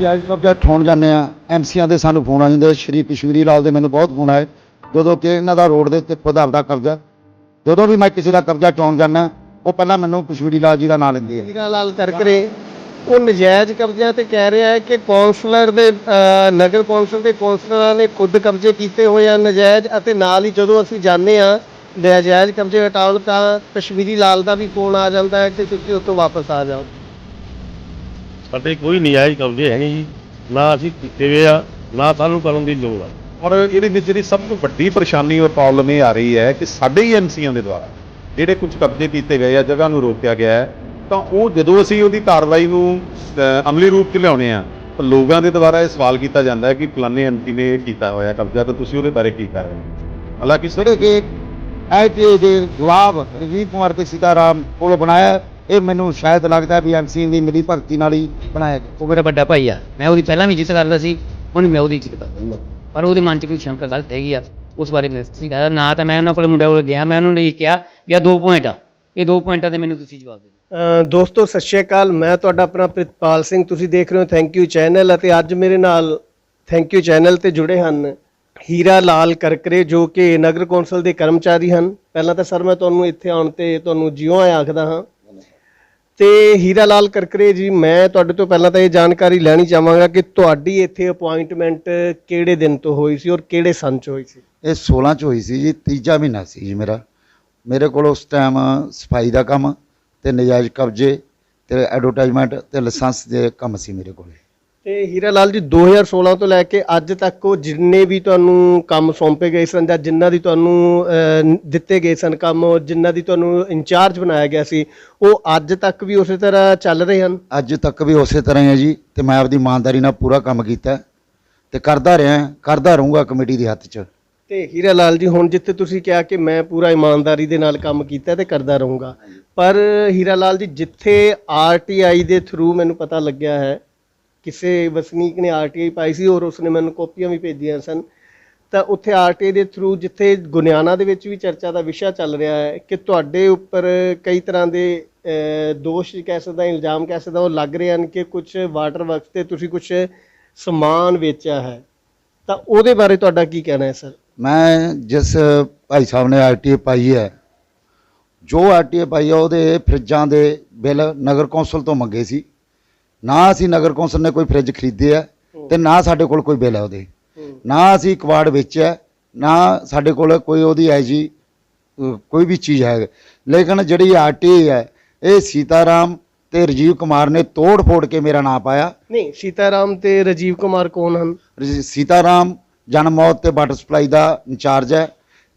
ਜਾਇਜ਼ ਕਬਜ਼ਾ ਠੋਣ ਜਾਂਦੇ ਆ ਐਮਸੀਆਂ ਦੇ ਸਾਨੂੰ ਫੋਨ ਆ ਜਾਂਦੇ ਸ਼੍ਰੀ ਕਸ਼ਮੀਰੀ ਲਾਲ ਦੇ ਮੈਨੂੰ ਬਹੁਤ ਫੋਨ ਆਏ। ਜਦੋਂ ਕਿ ਇਹਨਾਂ ਦਾ ਰੋਡ ਦੇ ਉੱਤੇ ਖੁਦ ਆਪਦਾ ਕਬਜ਼ਾ। ਜਦੋਂ ਵੀ ਮੈਂ ਕਿਸੇ ਦਾ ਕਬਜ਼ਾ ਠੋਣ ਜਾਂਦਾ, ਉਹ ਪਹਿਲਾਂ ਮੈਨੂੰ ਕਸ਼ਮੀਰੀ ਲਾਲ ਜੀ ਦਾ ਨਾਂ ਲੈਂਦੇ ਆ ਹੀਰਾ ਲਾਲ ਕਰਕਰੇ ਉਹ ਨਜਾਇਜ਼ ਕਬਜ਼ਿਆਂ ਤੇ ਕਹਿ ਰਿਹਾ ਹੈ ਕਿ ਕੌਂਸਲਰ ਦੇ ਨਗਰ ਕੌਂਸਲ ਦੇ ਕੌਂਸਲਰਾਂ ਨੇ ਖੁਦ ਕਬਜ਼ੇ ਕੀਤੇ ਹੋਏ ਆ, ਨਜਾਇਜ਼, ਅਤੇ ਨਾਲ ਹੀ ਜਦੋਂ ਅਸੀਂ ਜਾਂਦੇ ਆ ਨਜਾਇਜ਼ ਕਬਜ਼ੇ ਹਟਾਉਣ ਤਾਂ ਕਸ਼ਮੀਰੀ ਲਾਲ ਦਾ ਵੀ ਫੋਨ ਆ ਜਾਂਦਾ ਹੈ ਕਿ ਤੁਸੀਂ ਉੱਥੋਂ ਵਾਪਸ ਆ ਜਾਓ। ਸਾਡੇ ਕੋਈ ਨਜਾਇਜ਼ ਕਬਜ਼ੇ ਹੈਗੇ ਜੀ। ਨਾ ਅਸੀਂ ਕੀਤੇ ਆ ਨਾ ਸਾਨੂੰ ਕਰਨ ਦੀ ਲੋੜ ਆ। ਔਰ ਇਹਦੇ ਵਿੱਚ ਜਿਹੜੀ ਸਭ ਤੋਂ ਵੱਡੀ ਪਰੇਸ਼ਾਨੀ ਔਰ ਪ੍ਰੋਬਲਮ ਇਹ ਆ ਰਹੀ ਹੈ ਕਿ ਸਾਡੇ ਹੀ ਐਮਸੀਆਂ ਦੇ ਦੁਆਰਾ ਜਿਹੜੇ ਕੁਝ ਕਬਜ਼ੇ ਕੀਤੇ ਗਏ ਆ ਜਗ੍ਹਾ ਨੂੰ ਰੋਕਿਆ ਗਿਆ ਹੈ ਤਾਂ ਉਹ ਜਦੋਂ ਅਸੀਂ ਉਹਦੀ ਕਾਰਵਾਈ ਨੂੰ ਅਮਲੀ ਰੂਪ 'ਚ ਲਿਆਉਣੇ ਆ ਤਾਂ ਲੋਕਾਂ ਦੇ ਦੁਆਰਾ ਇਹ ਸਵਾਲ ਕੀਤਾ ਜਾਂਦਾ ਹੈ ਕਿ ਫਲਾਣੇ ਐਮਪੀ ਨੇ ਇਹ ਕੀਤਾ ਹੋਇਆ ਕਬਜ਼ਾ ਤਾਂ ਤੁਸੀਂ ਉਹਦੇ ਬਾਰੇ ਕੀ ਕਰ ਰਹੇ ਹੋ? ਹਾਲਾਂਕਿ ਸਰ ਜਿਹੜੇ ਕਿ ਐਟੇ ਦੇ ਜਵਾਬ ਰਜੀਵ ਕੁਮਾਰ ਤੇ ਸੀਤਾਰਾਮ ਕੋਲੋਂ ਬਣਾਇਆ ਇਹ ਮੈਨੂੰ ਸ਼ਾਇਦ ਲੱਗਦਾ ਵੀ ਐਮਸੀ ਦੀ ਮਿਲੀ ਭਗਤੀ ਨਾਲ ਹੀ ਬਣਾਇਆ ਗਿਆ। ਉਹ ਮੇਰਾ ਵੱਡਾ ਭਾਈ ਆ। ਮੈਂ ਉਹਦੀ ਪਹਿਲਾਂ ਵੀ ਇੱਜ਼ਤ ਕਰਦਾ ਸੀ ਹੁਣ ਮੈਂ ਉਹਦੀ ਇੱਜ਼ਤ ਕਰਦਾ ਪਰ ਉਹਦੇ ਮਨ 'ਚ ਕੋਈ ਸ਼ੰਕਾ ਗਲਤ ਹੈਗੀ ਆ ਉਸ ਬਾਰੇ ਮੈਂ ਸੀ ਕਹਦਾ ਨਾ ਤਾਂ ਮੈਂ ਉਹਨਾਂ ਕੋਲ ਮੁੰਡੇ ਕੋਲ ਗਿਆ ਮੈਂ ਉਹਨੂੰ ਇਹ ਕਿਹਾ ਵੀ ਆ ਦੋ ਪੁਆਇੰਟ ਆ। ਇਹ ਦੋ ਪੁਆਇੰਟਾਂ ਤੇ ਮੈਨੂੰ ਤੁਸੀਂ ਜਵਾਬ ਦੇ ਦਿਓ। ਅ, ਦੋਸਤੋ ਸਤਿ ਸ਼੍ਰੀ ਅਕਾਲ। ਮੈਂ ਤੁਹਾਡਾ ਆਪਣਾ ਪ੍ਰਿਤਪਾਲ ਸਿੰਘ। ਤੁਸੀਂ ਦੇਖ ਰਹੇ ਹੋ ਥੈਂਕ ਯੂ ਚੈਨਲ ਅਤੇ ਅੱਜ ਮੇਰੇ ਨਾਲ ਥੈਂਕ ਯੂ ਚੈਨਲ ਤੇ ਜੁੜੇ ਹਨ ਹੀਰਾ ਲਾਲ ਕਰਕਰੇ ਜੋ ਕਿ ਨਗਰ ਕੌਂਸਲ ਦੇ ਕਰਮਚਾਰੀ ਹਨ। ਪਹਿਲਾਂ ਤਾਂ ਸਰ ਮੈਂ ਤੁਹਾਨੂੰ ਇੱਥੇ ਆਉਣ ਤੇ ਤੁਹਾਨੂੰ ਜਿਉਂ ਆਇਆ ਆਖਦਾ ਹਾਂ। ਤੇ ਹੀਰਾ ਲਾਲ ਕਰਕਰੇ ਜੀ, ਮੈਂ ਤੁਹਾਡੇ ਤੋਂ ਪਹਿਲਾਂ ਤਾਂ ਇਹ ਜਾਣਕਾਰੀ ਲੈਣੀ ਚਾਹਾਂਗਾ ਕਿ ਤੁਹਾਡੀ ਇੱਥੇ ਅਪਾਇੰਟਮੈਂਟ ਕਿਹੜੇ ਦਿਨ ਤੋਂ ਹੋਈ ਸੀ ਔਰ ਕਿਹੜੇ ਸਨ ਚ ਹੋਈ ਸੀ? ਇਹ 16 ਚ ਹੋਈ ਸੀ ਜੀ, ਤੀਜਾ ਮਹੀਨਾ ਸੀ ਜੀ ਮੇਰਾ। ਮੇਰੇ ਕੋਲ ਉਸ ਟਾਈਮ ਸਫ਼ਾਈ ਦਾ ਕੰਮ ਤੇ ਨਜਾਇਜ਼ ਕਬਜ਼ੇ ਤੇ ਐਡਵਰਟਾਈਜ਼ਮੈਂਟ ਤੇ ਲਾਇਸੈਂਸ ਦੇ ਕੰਮ ਸੀ ਮੇਰੇ ਕੋਲ। ਤੇ ਹੀਰਾ ਲਾਲ ਜੀ 2016 ਤੋਂ ਲੈ ਕੇ ਅੱਜ ਤੱਕ ਉਹ ਜਿੰਨੇ ਵੀ ਤੁਹਾਨੂੰ ਕੰਮ ਸੌਂਪੇ ਗਏ ਸਨ ਜਾਂ ਜਿਨ੍ਹਾਂ ਦੀ ਤੁਹਾਨੂੰ ਅਹ, ਦਿੱਤੇ ਗਏ ਸਨ ਕੰਮ ਜਿਨ੍ਹਾਂ ਦੀ ਤੁਹਾਨੂੰ ਇੰਚਾਰਜ ਬਣਾਇਆ ਗਿਆ ਸੀ ਉਹ ਅੱਜ ਤੱਕ ਵੀ ਉਸੇ ਤਰ੍ਹਾਂ ਚੱਲ ਰਹੇ ਹਨ? ਅੱਜ ਤੱਕ ਵੀ ਉਸੇ ਤਰ੍ਹਾਂ ਹੀ ਹੈ ਜੀ ਤੇ ਮੈਂ ਆਪਦੀ ਇਮਾਨਦਾਰੀ ਨਾਲ ਪੂਰਾ ਕੰਮ ਕੀਤਾ ਤੇ ਕਰਦਾ ਰਿਹਾ ਕਰਦਾ ਰਹੂੰਗਾ ਕਮੇਟੀ ਦੇ ਹੱਥ 'ਚ। ਤੇ ਹੀਰਾ ਲਾਲ ਜੀ ਹੁਣ ਜਿੱਥੇ ਤੁਸੀਂ ਕਿਹਾ ਕਿ ਮੈਂ ਪੂਰਾ ਇਮਾਨਦਾਰੀ ਦੇ ਨਾਲ ਕੰਮ ਕੀਤਾ ਤੇ ਕਰਦਾ ਰਹੂੰਗਾ ਪਰ ਹੀਰਾ ਲਾਲ ਜੀ ਜਿੱਥੇ ਆਰਟੀਆਈ ਦੇ ਥਰੂ ਮੈਨੂੰ ਪਤਾ ਲੱਗਿਆ ਹੈ ਕਿਸੇ ਵਸਨੀਕ ਨੇ ਆਰਟੀਆਈ ਪਾਈ ਸੀ ਔਰ ਉਸਨੇ ਮੈਨੂੰ ਕਾਪੀਆਂ ਵੀ ਭੇਜੀਆਂ ਸਨ। ਤਾਂ ਉੱਥੇ ਆਰਟੀਆਈ ਦੇ ਥਰੂ ਜਿੱਥੇ ਗੁਨਿਆਣਾ ਦੇ ਵਿੱਚ ਵੀ ਚਰਚਾ ਦਾ ਵਿਸ਼ਾ ਚੱਲ ਰਿਹਾ ਹੈ ਕਿ ਤੁਹਾਡੇ ਉੱਪਰ ਕਈ ਤਰ੍ਹਾਂ ਦੇ ਦੋਸ਼ ਕਹਿ ਸਕਦਾ, ਇਲਜ਼ਾਮ ਕਹਿ ਸਕਦਾ, ਉਹ ਲੱਗ ਰਹੇ ਹਨ ਕਿ ਕੁਝ ਵਾਟਰ ਵਰਕਸ ਤੇ ਤੁਸੀਂ ਕੁਝ ਸਮਾਨ ਵੇਚਿਆ ਹੈ। ਤਾਂ ਉਹਦੇ ਬਾਰੇ ਤੁਹਾਡਾ ਕੀ ਕਹਿਣਾ ਹੈ, ਸਰ? ਮੈਂ ਜਿਸ ਭਾਈ ਸਾਹਿਬ ਨੇ ਆਰਟੀਏ ਪਾਈ ਹੈ, ਜੋ ਆਰਟੀਏ ਪਾਈ ਹੈ, ਉਹਦੇ ਫਰਿੱਜਾਂ ਦੇ ਬਿੱਲ ਨਗਰ ਕੌਂਸਲ ਤੋਂ ਮੰਗੇ ਸੀ। ਨਾ ਅਸੀਂ ਨਗਰ ਕੌਂਸਲ ਨੇ ਕੋਈ ਫਰਿੱਜ ਖਰੀਦੇ ਆ ਤੇ ਨਾ ਸਾਡੇ ਕੋਲ ਕੋਈ ਬਿੱਲ ਹੈ ਉਹਦੇ। ਨਾ ਅਸੀਂ ਕਵਾੜ ਵੇਚਿਆ ਨਾ ਸਾਡੇ ਕੋਲ ਕੋਈ ਉਹਦੀ ਹੈ ਜੀ ਅਹ, ਕੋਈ ਵੀ ਚੀਜ਼ ਹੈ। ਲੇਕਿਨ ਜਿਹੜੀ ਆਰਟੀਏ ਹੈ ਇਹ ਸੀਤਾਰਾਮ ਤੇ ਰਜੀਵ ਕੁਮਾਰ ਨੇ ਤੋੜ ਫੋੜ ਕੇ ਮੇਰਾ ਨਾਂ ਪਾਇਆ। ਨਹੀਂ ਸੀਤਾਰਾਮ ਤੇ ਰਾਜੀਵ ਕੁਮਾਰ ਕੌਣ ਹਨ? ਸੀਤਾਰਾਮ ਜਨਮ ਮੌਤ ਤੇ ਵਾਟਰ ਸਪਲਾਈ ਦਾ ਇੰਚਾਰਜ ਹੈ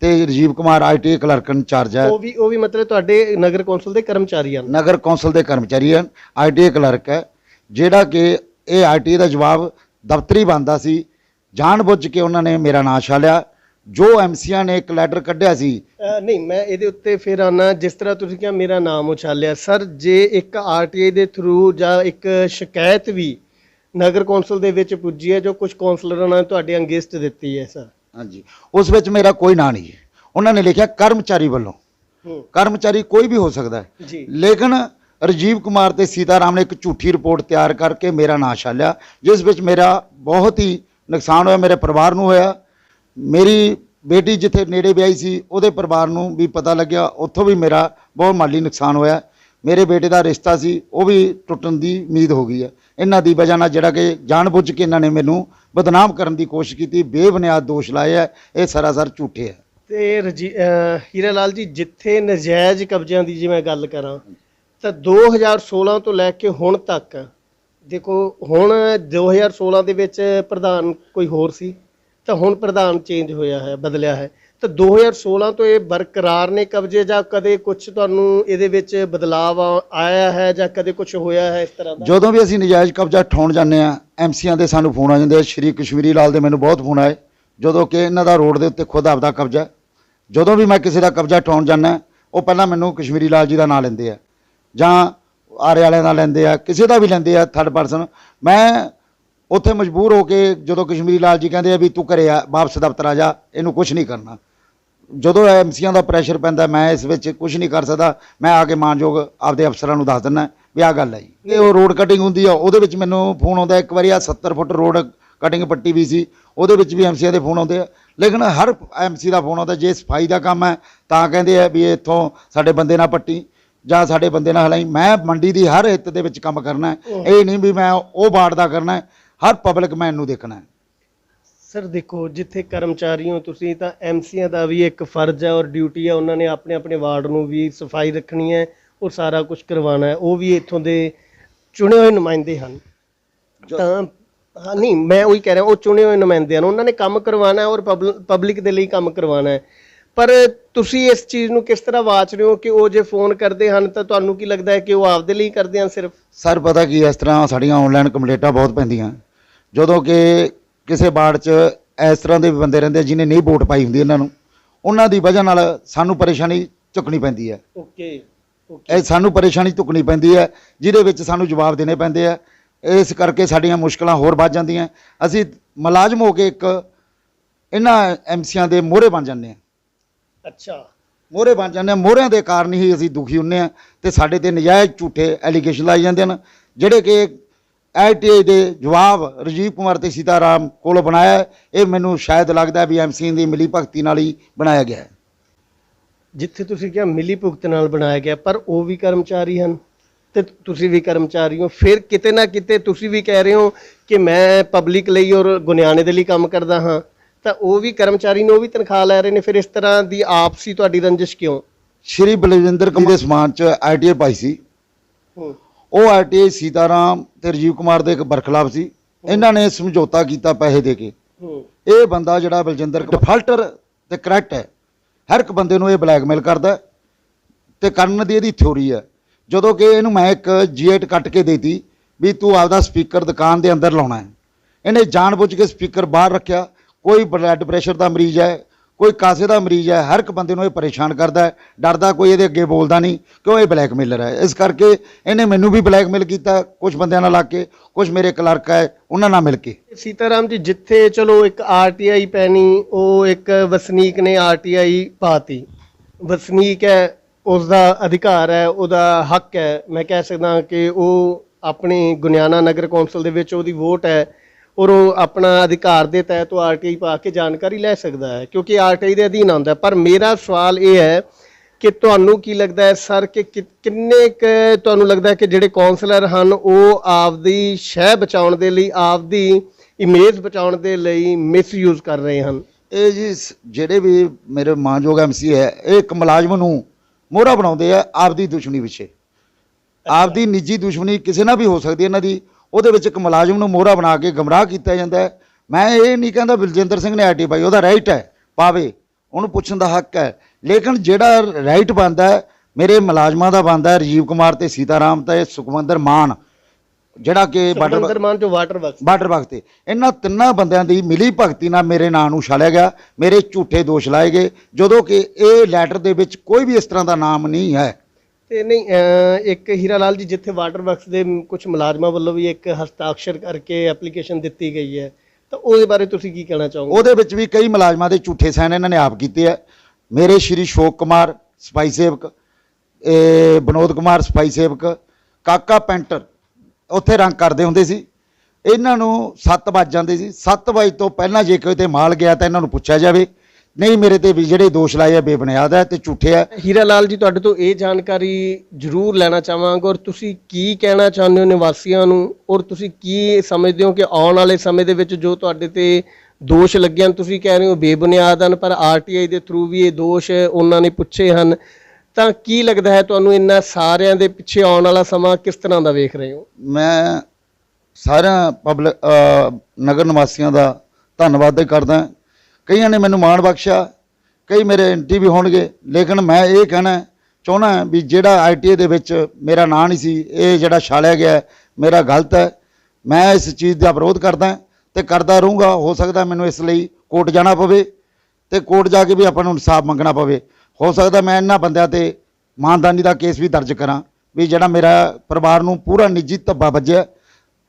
ਤੇ Rajiv Kumar IT clerk incharge ਹੈ। ਉਹ ਵੀ ਉਹ ਵੀ ਮਤਲਬ ਤੁਹਾਡੇ ਨਗਰ ਕੌਂਸਲ ਦੇ ਕਰਮਚਾਰੀ ਹਨ? ਨਗਰ ਕੌਂਸਲ ਦੇ ਕਰਮਚਾਰੀ ਹਨ ਆਈਟੀ ਕਲਰਕ ਹੈ। ਜਿਹੜਾ ਕਿ ਇਹ ਆਈਟੀ ਦਾ ਜਵਾਬ ਦਫ਼ਤਰੀ ਬੰਦਾ ਸੀ। ਜਾਣਬੁੱਝ ਕੇ ਉਹਨਾਂ ਨੇ ਮੇਰਾ ਨਾਂ ਛਾਲਿਆ। ਜੋ ਐਮਸੀਆਂ ਨੇ ਇੱਕ ਲੈਟਰ ਕੱਢਿਆ ਸੀ। ਅਹ ਨਹੀਂ ਮੈਂ ਇਹਦੇ ਉੱਤੇ ਫਿਰ ਆਣਾ ਜਿਸ ਤਰ੍ਹਾਂ ਤੁਸੀਂ ਕਿਹਾ ਮੇਰਾ ਨਾਮ ਉਛਾਲਿਆ ਸਰ ਜੇ ਇੱਕ ਆਰਟੀਆਈ ਦੇ ਥਰੂ ਜਾਂ ਇੱਕ ਸ਼ਿਕਾਇਤ ਵੀ ਨਗਰ ਕੌਂਸਲ ਦੇ ਵਿੱਚ ਪੁੱਜੀ ਹੈ ਜੋ ਕੁਝ ਕੌਂਸਲਰਾਂ ਨੇ ਤੁਹਾਡੇ ਅੰਗੇਸਟ ਦਿੱਤੀ ਹੈ ਸਰ? ਹਾਂਜੀ। ਉਸ ਵਿੱਚ ਮੇਰਾ ਕੋਈ ਨਾਂ ਨਹੀਂ ਹੈ। ਉਹਨਾਂ ਨੇ ਲਿਖਿਆ ਕਰਮਚਾਰੀ ਵੱਲੋਂ। ਹੂੰ। ਕਰਮਚਾਰੀ ਕੋਈ ਵੀ ਹੋ ਸਕਦਾ ਹੈ। ਜੀ। ਲੇਕਿਨ ਰਜੀਵ ਕੁਮਾਰ ਤੇ ਸੀਤਾਰਾਮ ਨੇ ਇੱਕ ਝੂਠੀ ਰਿਪੋਰਟ ਤਿਆਰ ਕਰਕੇ ਮੇਰਾ ਨਾਂ ਛਾਲਿਆ ਜਿਸ ਵਿੱਚ ਮੇਰਾ ਬਹੁਤ ਹੀ ਨੁਕਸਾਨ ਹੋਇਆ, ਮੇਰੇ ਪਰਿਵਾਰ ਨੂੰ ਹੋਇਆ। ਮੇਰੀ ਬੇਟੀ ਜਿੱਥੇ ਨੇੜੇ ਵਿਆਹੀ ਸੀ, ਉਹਦੇ ਪਰਿਵਾਰ ਨੂੰ ਵੀ ਪਤਾ ਲੱਗਿਆ, ਉੱਥੋਂ ਵੀ ਮੇਰਾ ਬਹੁਤ ਮਾਲੀ ਨੁਕਸਾਨ ਹੋਇਆ। ਮੇਰੇ ਬੇਟੇ ਦਾ ਰਿਸ਼ਤਾ ਸੀ, ਉਹ ਵੀ ਟੁੱਟਣ ਦੀ ਉਮੀਦ ਹੋ ਗਈ ਹੈ। ਇਹਨਾਂ ਦੀ ਵਜ੍ਹਾ ਨਾਲ ਜਿਹੜਾ ਕਿ ਜਾਣਬੁੱਝ ਕੇ ਇਹਨਾਂ ਨੇ ਮੈਨੂੰ ਬਦਨਾਮ ਕਰਨ ਦੀ ਕੋਸ਼ਿਸ਼ ਕੀਤੀ, ਬੇਬੁਨਿਆਦ ਦੋਸ਼ ਲਾਏ ਹੈ, ਇਹ ਸਰਾਸਰ ਝੂਠੇ ਹੈ। ਤੇ ਰਜੀ- ਹੀਰਾ ਲਾਲ ਜੀ, ਜਿੱਥੇ ਨਜਾਇਜ਼ ਕਬਜ਼ਿਆਂ ਦੀ ਜੇ ਮੈਂ ਗੱਲ ਕਰਾਂ ਤਾਂ 2016 ਤੋਂ ਲੈ ਕੇ ਹੁਣ ਤੱਕ, ਦੇਖੋ, ਹੁਣ 2016 ਦੇ ਵਿੱਚ ਪ੍ਰਧਾਨ ਕੋਈ ਹੋਰ ਸੀ, ਤਾਂ ਹੁਣ ਪ੍ਰਧਾਨ ਚੇਂਜ ਹੋਇਆ ਹੈ, ਬਦਲਿਆ ਹੈ। ਤਾਂ 2016 ਤੋਂ ਇਹ ਬਰਕਰਾਰ ਨੇ ਕਬਜ਼ੇ ਜਾਂ ਕਦੇ ਕੁਝ ਤੁਹਾਨੂੰ ਇਹਦੇ ਵਿੱਚ ਬਦਲਾਵ ਆ- ਆਇਆ ਹੈ ਜਾਂ ਕਦੇ ਕੁਝ ਹੋਇਆ ਹੈ ਇਸ ਤਰ੍ਹਾਂ ਦਾ? ਜਦੋਂ ਵੀ ਅਸੀਂ ਨਜਾਇਜ਼ ਕਬਜ਼ਾ ਠਾਉਣ ਜਾਂਦੇ ਆ ਐਮਸੀਆਂ ਦੇ ਸਾਨੂੰ ਫੋਨ ਆ ਜਾਂਦੇ ਆ, ਸ਼੍ਰੀ ਕਸ਼ਮੀਰੀ ਲਾਲ ਦੇ ਮੈਨੂੰ ਬਹੁਤ ਫੋਨ ਆਏ, ਜਦੋਂ ਕਿ ਇਹਨਾਂ ਦਾ ਰੋਡ ਦੇ ਉੱਤੇ ਖੁਦ ਆਪਦਾ ਕਬਜ਼ਾ ਜਦੋਂ ਵੀ ਮੈਂ ਕਿਸੇ ਦਾ ਕਬਜ਼ਾ ਠਾਉਣ ਜਾਂਦਾ, ਉਹ ਪਹਿਲਾਂ ਮੈਨੂੰ ਕਸ਼ਮੀਰੀ ਲਾਲ ਜੀ ਦਾ ਨਾਂ ਲੈਂਦੇ ਆ। ਜਾਂ ਆਰੇ ਵਾਲਿਆਂ ਦਾ ਲੈਂਦੇ ਆ, ਕਿਸੇ ਦਾ ਵੀ ਲੈਂਦੇ ਆ ਥਰਡ ਪਰਸਨ ਮੈਂ ਉੱਥੇ ਮਜਬੂਰ ਹੋ ਕੇ ਜਦੋਂ ਕਸ਼ਮੀਰੀ ਲਾਲ ਜੀ ਕਹਿੰਦੇ ਆ ਵੀ ਤੂੰ ਘਰੇ ਆ, ਵਾਪਸ ਦਫ਼ਤਰ ਆ ਜਾ, ਇਹਨੂੰ ਕੁਝ ਨਹੀਂ ਕਰਨਾ। ਜਦੋਂ ਐਮਸੀਆਂ ਦਾ ਪ੍ਰੈਸ਼ਰ ਪੈਂਦਾ, ਮੈਂ ਇਸ ਵਿੱਚ ਕੁਝ ਨਹੀਂ ਕਰ ਸਕਦਾ। ਮੈਂ ਆ ਕੇ ਮਾਨਯੋਗ ਆਪਦੇ ਅਫਸਰਾਂ ਨੂੰ ਦੱਸ ਦਿੰਦਾ, ਵੀ ਆਹ ਗੱਲ ਹੈ ਜੀ। ਇਹ ਉਹ ਰੋਡ ਕਟਿੰਗ ਹੁੰਦੀ ਆ, ਉਹਦੇ ਵਿੱਚ ਮੈਨੂੰ ਫੋਨ ਆਉਂਦਾ, ਇੱਕ ਵਾਰੀ ਆ 70 ਫੁੱਟ ਰੋਡ ਕਟਿੰਗ ਪੱਟੀ ਵੀ ਸੀ, ਉਹਦੇ ਵਿੱਚ ਵੀ ਐਮਸੀਆਂ ਦੇ ਫੋਨ ਆਉਂਦੇ ਆ। ਲੇਕਿਨ ਹਰ ਐਮਸੀ ਦਾ ਫੋਨ ਆਉਂਦਾ, ਜੇ ਸਫ਼ਾਈ ਦਾ ਕੰਮ ਹੈ, ਤਾਂ ਕਹਿੰਦੇ ਆ ਵੀ ਇੱਥੋਂ ਸਾਡੇ ਬੰਦੇ ਨਾਲ ਪੱਟੀ। ਜਾਂ ਸਾਡੇ ਬੰਦੇ ਨਾਲ ਹਲਾਈ ਮੈਂ ਮੰਡੀ ਦੀ ਹਰ ਹਿੱਤ ਦੇ ਵਿੱਚ ਕੰਮ ਕਰਨਾ ਹੈ। ਇਹ ਨਹੀਂ ਵੀ ਮੈਂ ਉਹ ਵਾਰਡ ਦਾ ਕਰਨਾ ਹੈ। ਹਰ ਪਬਲਿਕ ਮੈਂ ਇਹਨੂੰ ਦੇਖਣਾ ਹੈ। ਸਰ ਦੇਖੋ ਜਿੱਥੇ ਕਰਮਚਾਰੀ ਹੋ ਤੁਸੀਂ ਤਾਂ ਐਮਸੀਆਂ ਦਾ ਵੀ ਇੱਕ ਫਰਜ਼ ਹੈ ਔਰ ਡਿਊਟੀ ਹੈ। ਉਹਨਾਂ ਨੇ ਆਪਣੇ ਆਪਣੇ ਵਾਰਡ ਨੂੰ ਵੀ ਸਫ਼ਾਈ ਰੱਖਣੀ ਹੈ ਔਰ ਸਾਰਾ ਕੁਝ ਕਰਵਾਉਣਾ ਹੈ। ਉਹ ਵੀ ਇੱਥੋਂ ਦੇ ਚੁਣੇ ਹੋਏ ਨੁਮਾਇੰਦੇ ਹਨ। ਤਾਂ ਹਾਂ ਨਹੀਂ ਮੈਂ ਉਹੀ ਕਹਿ ਰਿਹਾ ਉਹ ਚੁਣੇ ਹੋਏ ਨੁਮਾਇੰਦੇ ਹਨ। ਉਹਨਾਂ ਨੇ ਕੰਮ ਕਰਵਾਉਣਾ ਹੈ ਔਰ ਪਬਲਿਕ ਦੇ ਲਈ ਕੰਮ ਕਰਵਾਉਣਾ ਹੈ। ਪਰ ਤੁਸੀਂ ਇਸ ਚੀਜ਼ ਨੂੰ ਕਿਸ ਤਰ੍ਹਾਂ ਵਾਚ ਰਹੇ ਹੋ ਕਿ ਉਹ ਜੇ ਫੋਨ ਕਰਦੇ ਹਨ ਤਾਂ ਤੁਹਾਨੂੰ ਕੀ ਲੱਗਦਾ ਹੈ ਕਿ ਉਹ ਆਪਦੇ ਲਈ ਕਰਦੇ ਹਨ ਸਿਰਫ? ਸਰ ਪਤਾ ਕੀ ਇਸ ਤਰ੍ਹਾਂ ਸਾਡੀਆਂ ਆਨਲਾਈਨ ਕੰਪਲੇਂਟਾਂ ਬਹੁਤ ਪੈਂਦੀਆਂ। ਜਦੋਂ ਕਿ ਕਿਸੇ ਵਾਰਡ 'ਚ ਇਸ ਤਰ੍ਹਾਂ ਦੇ ਬੰਦੇ ਰਹਿੰਦੇ ਆ ਜਿਹਨੇ ਨਹੀਂ ਵੋਟ ਪਾਈ ਹੁੰਦੀ ਇਹਨਾਂ ਨੂੰ ਉਹਨਾਂ ਦੀ ਵਜ੍ਹਾ ਨਾਲ ਸਾਨੂੰ ਪਰੇਸ਼ਾਨੀ ਚੁੱਕਣੀ ਪੈਂਦੀ ਹੈ। ਓਕੇ ਇਹ ਸਾਨੂੰ ਪਰੇਸ਼ਾਨੀ ਚੁੱਕਣੀ ਪੈਂਦੀ ਹੈ ਜਿਹਦੇ ਵਿੱਚ ਸਾਨੂੰ ਜਵਾਬ ਦੇਣੇ ਪੈਂਦੇ ਆ। ਇਸ ਕਰਕੇ ਸਾਡੀਆਂ ਮੁਸ਼ਕਲਾਂ ਹੋਰ ਵੱਧ ਜਾਂਦੀਆਂ। ਅਸੀਂ ਮੁਲਾਜ਼ਮ ਹੋ ਕੇ ਇੱਕ ਇਹਨਾਂ ਐਮਸੀਆਂ ਦੇ ਮੋਹਰੇ ਬਣ ਜਾਂਦੇ ਆ ਅੱਛਾ। ਮੋਹਰੇ ਬਣ ਜਾਂਦੇ ਆ ਮੋਹਰਿਆਂ ਦੇ ਕਾਰਨ ਹੀ ਅਸੀਂ ਦੁਖੀ ਹੁੰਨੇ ਆ ਤੇ ਸਾਡੇ ਤੇ ਨਜਾਇਜ਼ ਝੂਠੇ ਐਲੀਗੇਸ਼ਨ ਲਾਏ ਜਾਂਦੇ ਹਨ ਜਿਹੜੇ ਕਿ ਆਈਟੀਆਈ ਦੇ ਜਵਾਬ ਰਜੀਵ ਕੁਮਾਰ ਤੇ ਸੀਤਾਰਾਮ ਕੋਲੋਂ ਬਣਾਇਆ। ਇਹ ਮੈਨੂੰ ਸ਼ਾਇਦ ਲੱਗਦਾ ਵੀ ਐਮਸੀ ਦੀ ਮਿਲੀ ਭਗਤੀ ਨਾਲ ਹੀ ਬਣਾਇਆ ਗਿਆ ਹੈ। ਜਿੱਥੇ ਤੁਸੀਂ ਕਿਹਾ ਮਿਲੀ ਭੁਗਤ ਨਾਲ ਬਣਾਇਆ ਗਿਆ ਪਰ ਉਹ ਵੀ ਕਰਮਚਾਰੀ ਹਨ ਤੇ ਤੁਸੀਂ ਵੀ ਕਰਮਚਾਰੀ ਹੋ। ਫਿਰ ਕਿਤੇ ਨਾ ਕਿਤੇ ਤੁਸੀਂ ਵੀ ਕਹਿ ਰਹੇ ਹੋ ਕਿ ਮੈਂ ਪਬਲਿਕ ਲਈ ਔਰ ਗੁਨਿਆਣੇ ਦੇ ਲਈ ਕੰਮ ਕਰਦਾ ਹਾਂ। ਤਾਂ ਉਹ ਵੀ ਕਰਮਚਾਰੀ ਨੇ ਉਹ ਵੀ ਤਨਖਾਹ ਲੈ ਰਹੇ ਨੇ। ਫਿਰ ਇਸ ਤਰ੍ਹਾਂ ਦੀ ਆਪਸੀ ਤੁਹਾਡੀ ਰੰਜਿਸ਼ ਕਿਉਂ? ਸ਼੍ਰੀ ਬਲਵਿੰਦਰ ਕਮਲ ਦੇ ਸਮਾਨ ਚ ਆਈਟੀਆਈ ਪਾਈ ਸੀ। ਉਹ ਆਈਟੀਆਈ ਸੀਤਾਰਾਮ ਤੇ ਰਜੀਵ ਕੁਮਾਰ ਦੇ ਇੱਕ ਬਰਖਲਾਫ ਸੀ। ਇਹਨਾਂ ਨੇ ਸਮਝੌਤਾ ਕੀਤਾ ਪੈਸੇ ਦੇ ਕੇ। ਇਹ ਬੰਦਾ ਜਿਹੜਾ ਬਲਜਿੰਦਰ ਡਿਫਾਲਟਰ ਤੇ ਕਰੈਕਟ ਹੈ। ਹਰ ਇੱਕ ਬੰਦੇ ਨੂੰ ਇਹ ਬਲੈਕਮੇਲ ਕਰਦਾ ਹੈ ਤੇ ਕਰਨ ਦੀ ਇਹਦੀ ਥਿਉਰੀ ਹੈ। ਜਦੋਂ ਕਿ ਇਹਨੂੰ ਮੈਂ ਇੱਕ ਜੀਏਟ ਕੱਟ ਕੇ ਦੇਤੀ ਵੀ ਤੂੰ ਆਪਦਾ ਸਪੀਕਰ ਦੁਕਾਨ ਦੇ ਅੰਦਰ ਲਾਉਣਾ ਹੈ। ਇਹਨੇ ਜਾਣਬੁੱਝ ਕੇ ਸਪੀਕਰ ਬਾਹਰ ਰੱਖਿਆ। ਕੋਈ ਬਲੱਡ ਪ੍ਰੈਸ਼ਰ ਦਾ ਮਰੀਜ਼ ਹੈ, ਕੋਈ ਕਾਸੇ ਦਾ ਮਰੀਜ਼ ਹੈ, ਹਰ ਇੱਕ ਬੰਦੇ ਨੂੰ ਇਹ ਪਰੇਸ਼ਾਨ ਕਰਦਾ ਹੈ, ਡਰਦਾ ਕੋਈ ਇਹਦੇ ਅੱਗੇ ਬੋਲਦਾ ਨਹੀਂ, ਕਿਉਂ ਇਹ ਬਲੈਕਮੇਲਰ ਹੈ? ਇਸ ਕਰਕੇ ਇਹਨੇ ਮੈਨੂੰ ਵੀ ਬਲੈਕਮੇਲ ਕੀਤਾ ਕੁਝ ਬੰਦਿਆਂ ਨਾਲ ਲੱਗ ਕੇ ਕੁਝ ਮੇਰੇ ਕਲਰਕ ਹੈ, ਉਹਨਾਂ ਨਾਲ ਮਿਲ ਕੇ। ਸੀਤਾਰਾਮ ਜੀ, ਜਿੱਥੇ ਚਲੋ ਇੱਕ ਆਰਟੀਆਈ ਪੈਣੀ, ਉਹ ਇੱਕ ਵਸਨੀਕ ਨੇ ਆਰਟੀਆਈ ਪਾਤੀ। ਵਸਨੀਕ ਹੈ ਉਸ ਦਾ ਅਧਿਕਾਰ ਹੈ, ਉਹਦਾ ਹੱਕ ਹੈ। ਮੈਂ ਕਹਿ ਸਕਦਾ ਕਿ ਉਹ ਆਪਣੀ ਗੁਨਿਆਣਾ ਨਗਰ ਕੌਂਸਲ ਦੇ ਵਿੱਚ ਉਹਦੀ ਵੋਟ ਹੈ। ਔਰ ਉਹ ਆਪਣਾ ਅਧਿਕਾਰ ਦੇ ਤਹਿਤ ਉਹ ਆਰਟੀਆਈ ਪਾ ਕੇ ਜਾਣਕਾਰੀ ਲੈ ਸਕਦਾ ਹੈ ਕਿਉਂਕਿ ਆਰਟੀਆਈ ਦੇ ਅਧੀਨ ਆਉਂਦਾ। ਪਰ ਮੇਰਾ ਸਵਾਲ ਇਹ ਹੈ ਕਿ ਤੁਹਾਨੂੰ ਕੀ ਲੱਗਦਾ ਹੈ ਸਰ ਕਿ ਕਿੰਨੇ ਕੁ ਤੁਹਾਨੂੰ ਲੱਗਦਾ ਹੈ ਕਿ ਜਿਹੜੇ ਕਾਉਂਸਲਰ ਹਨ ਉਹ ਆਪਦੀ ਸ਼ਹਿ ਬਚਾਉਣ ਦੇ ਲਈ ਆਪਦੀ ਇਮੇਜ ਬਚਾਉਣ ਦੇ ਲਈ ਮਿਸਯੂਜ਼ ਕਰ ਰਹੇ ਹਨ? ਇਹ ਜੀ ਜਿਹੜੇ ਵੀ ਮੇਰੇ ਮਾਨਯੋਗ ਐਮਸੀ ਹੈ ਇਹ ਇੱਕ ਮੁਲਾਜ਼ਮ ਨੂੰ ਮੋਹਰਾ ਬਣਾਉਂਦੇ ਆ ਆਪਦੀ ਦੁਸ਼ਮਣੀ ਪਿੱਛੇ। ਆਪਦੀ ਨਿੱਜੀ ਦੁਸ਼ਮਣੀ ਕਿਸੇ ਨਾਲ ਵੀ ਹੋ ਸਕਦੀ ਹੈ ਇਹਨਾਂ ਦੀ। ਉਹਦੇ ਵਿੱਚ ਇੱਕ ਮੁਲਾਜ਼ਮ ਨੂੰ ਮੋਹਰਾ ਬਣਾ ਕੇ ਗਮਰਾਹ ਕੀਤਾ ਜਾਂਦਾ ਹੈ। ਮੈਂ ਇਹ ਨਹੀਂ ਕਹਿੰਦਾ ਬਲਜਿੰਦਰ ਸਿੰਘ ਨੇ ਆਰਟੀ ਪਾਈ ਉਹਦਾ ਰਾਈਟ ਹੈ ਪਾਵੇ। ਉਹਨੂੰ ਪੁੱਛਣ ਦਾ ਹੱਕ ਹੈ। ਲੇਕਿਨ ਜਿਹੜਾ ਰਾਈਟ ਬਣਦਾ ਹੈ ਮੇਰੇ ਮੁਲਾਜ਼ਮਾਂ ਦਾ ਬਣਦਾ ਹੈ ਰਾਜੀਵ ਕੁਮਾਰ ਤੇ ਸੀਤਾਰਾਮ ਤੇ ਸੁਖਵੰਦਰ ਮਾਨ ਜਿਹੜਾ ਕਿ ਬਾਰਡਰ ਮਾਨ ਜੋ ਵਾਟਰ ਵਰਕਸ ਬਾਰਡਰ ਵਕਤ ਤੇ। ਇਹਨਾਂ ਤਿੰਨਾਂ ਬੰਦਿਆਂ ਦੀ ਮਿਲੀ ਭਗਤੀ ਨਾਲ ਮੇਰੇ ਨਾਂ ਨੂੰ ਛਾਲਿਆ ਗਿਆ ਮੇਰੇ ਝੂਠੇ ਦੋਸ਼ ਲਾਏ ਗਏ ਜਦੋਂ ਕਿ ਇਹ ਲੈਟਰ ਦੇ ਵਿੱਚ ਕੋਈ ਵੀ ਇਸ ਤਰ੍ਹਾਂ ਦਾ ਨਾਮ ਨਹੀਂ ਹੈ। ਤੇ ਨਹੀਂ ਅਹ, ਇੱਕ ਹੀਰਾ ਲਾਲ ਜੀ ਜਿੱਥੇ ਵਾਟਰ ਵਰਕਸ ਦੇ ਕੁਝ ਮੁਲਾਜ਼ਮਾਂ ਵੱਲੋਂ ਵੀ ਇੱਕ ਹਸਤਾਖਰ ਕਰਕੇ ਐਪਲੀਕੇਸ਼ਨ ਦਿੱਤੀ ਗਈ ਹੈ। ਤਾਂ ਉਹਦੇ ਬਾਰੇ ਤੁਸੀਂ ਕੀ ਕਹਿਣਾ ਚਾਹੋਗੇ? ਉਹਦੇ ਵਿੱਚ ਵੀ ਕਈ ਮੁਲਾਜ਼ਮਾਂ ਦੇ ਝੂਠੇ ਸਾਈਨ ਇਹਨਾਂ ਨੇ ਆਪ ਕੀਤੇ ਆ। ਮੇਰੇ ਸ਼੍ਰੀ ਸ਼ੋਕ ਕੁਮਾਰ ਸਪਾਈ ਸੇਵਕ ਇਹ ਵਿਨੋਦ ਕੁਮਾਰ ਸਪਾਈ ਸੇਵਕ ਕਾਕਾ ਪੈਂਟਰ ਉੱਥੇ ਰੰਗ ਕਰਦੇ ਹੁੰਦੇ ਸੀ। ਇਹਨਾਂ ਨੂੰ 7 ਵੱਜ ਜਾਂਦੇ ਸੀ। 7 ਵਜੇ ਤੋਂ ਪਹਿਲਾਂ ਜੇ ਕੋਈ ਤੇ ਮਾਲ ਗਿਆ ਤਾਂ ਇਹਨਾਂ ਨੂੰ ਪੁੱਛਿਆ ਜਾਵੇ। ਨਹੀਂ ਮੇਰੇ ਤੇ ਵੀ ਜਿਹੜੇ ਦੋਸ਼ ਲਾਏ ਆ ਬੇਬੁਨਿਆਦ ਹੈ ਤੇ ਝੂਠੇ ਆ। ਹੀਰਾ ਲਾਲ ਜੀ ਤੁਹਾਡੇ ਤੋਂ ਇਹ ਜਾਣਕਾਰੀ ਜ਼ਰੂਰ ਲੈਣਾ ਚਾਹਾਂਗਾ ਔਰ ਤੁਸੀਂ ਕੀ ਕਹਿਣਾ ਚਾਹੁੰਦੇ ਹੋ ਨਿਵਾਸੀਆਂ ਨੂੰ? ਔਰ ਤੁਸੀਂ ਕੀ ਸਮਝਦੇ ਹੋ ਕਿ ਆਉਣ ਵਾਲੇ ਸਮੇਂ ਦੇ ਵਿੱਚ ਜੋ ਤੁਹਾਡੇ ਤੇ ਦੋਸ਼ ਲੱਗੇ ਹਨ ਤੁਸੀਂ ਕਹਿ ਰਹੇ ਹੋ ਬੇਬੁਨਿਆਦ ਹਨ ਪਰ ਆਰਟੀਆਈ ਦੇ ਥਰੂ ਵੀ ਇਹ ਦੋਸ਼ ਉਹਨਾਂ ਨੇ ਪੁੱਛੇ ਹਨ। ਤਾਂ ਕੀ ਲੱਗਦਾ ਹੈ ਤੁਹਾਨੂੰ ਇਹਨਾਂ ਸਾਰਿਆਂ ਦੇ ਪਿੱਛੇ ਆਉਣ ਵਾਲਾ ਸਮਾਂ ਕਿਸ ਤਰ੍ਹਾਂ ਦਾ ਵੇਖ ਰਹੇ ਹੋ? ਮੈਂ ਸਾਰਿਆਂ ਪਬਲਿਕ ਨਗਰ ਨਿਵਾਸੀਆਂ ਦਾ ਧੰਨਵਾਦ ਕਰਦਾ। ਕਈਆਂ ਨੇ ਮੈਨੂੰ ਮਾਣ ਬਖਸ਼ਿਆ, ਕਈ ਮੇਰੇ ਐਂਟੀ ਵੀ ਹੋਣਗੇ, ਲੇਕਿਨ ਮੈਂ ਇਹ ਕਹਿਣਾ ਚਾਹੁੰਦਾ ਵੀ ਜਿਹੜਾ ਆਈਟੀਏ ਦੇ ਵਿੱਚ ਮੇਰਾ ਨਾਂ ਨਹੀਂ ਸੀ, ਇਹ ਜਿਹੜਾ ਛਾਲਿਆ ਗਿਆ ਮੇਰਾ ਗਲਤ ਹੈ। ਮੈਂ ਇਸ ਚੀਜ਼ ਦਾ ਵਿਰੋਧ ਕਰਦਾ ਤੇ ਕਰਦਾ ਰਹੂੰਗਾ, ਹੋ ਸਕਦਾ ਮੈਨੂੰ ਇਸ ਲਈ ਕੋਰਟ ਜਾਣਾ ਪਵੇ ਤੇ ਕੋਰਟ ਜਾ ਕੇ ਵੀ ਆਪਾਂ ਨੂੰ ਇਨਸਾਫ ਮੰਗਣਾ ਪਵੇ। ਹੋ ਸਕਦਾ ਮੈਂ ਇਹਨਾਂ ਬੰਦਿਆਂ ਤੇ ਮਾਨਦਾਨੀ ਦਾ ਕੇਸ ਵੀ ਦਰਜ ਕਰਾਂ ਵੀ ਜਿਹੜਾ ਮੇਰਾ ਪਰਿਵਾਰ ਨੂੰ ਪੂਰਾ ਨਿੱਜੀ ਧੱਬਾ ਵੱਜਿਆ।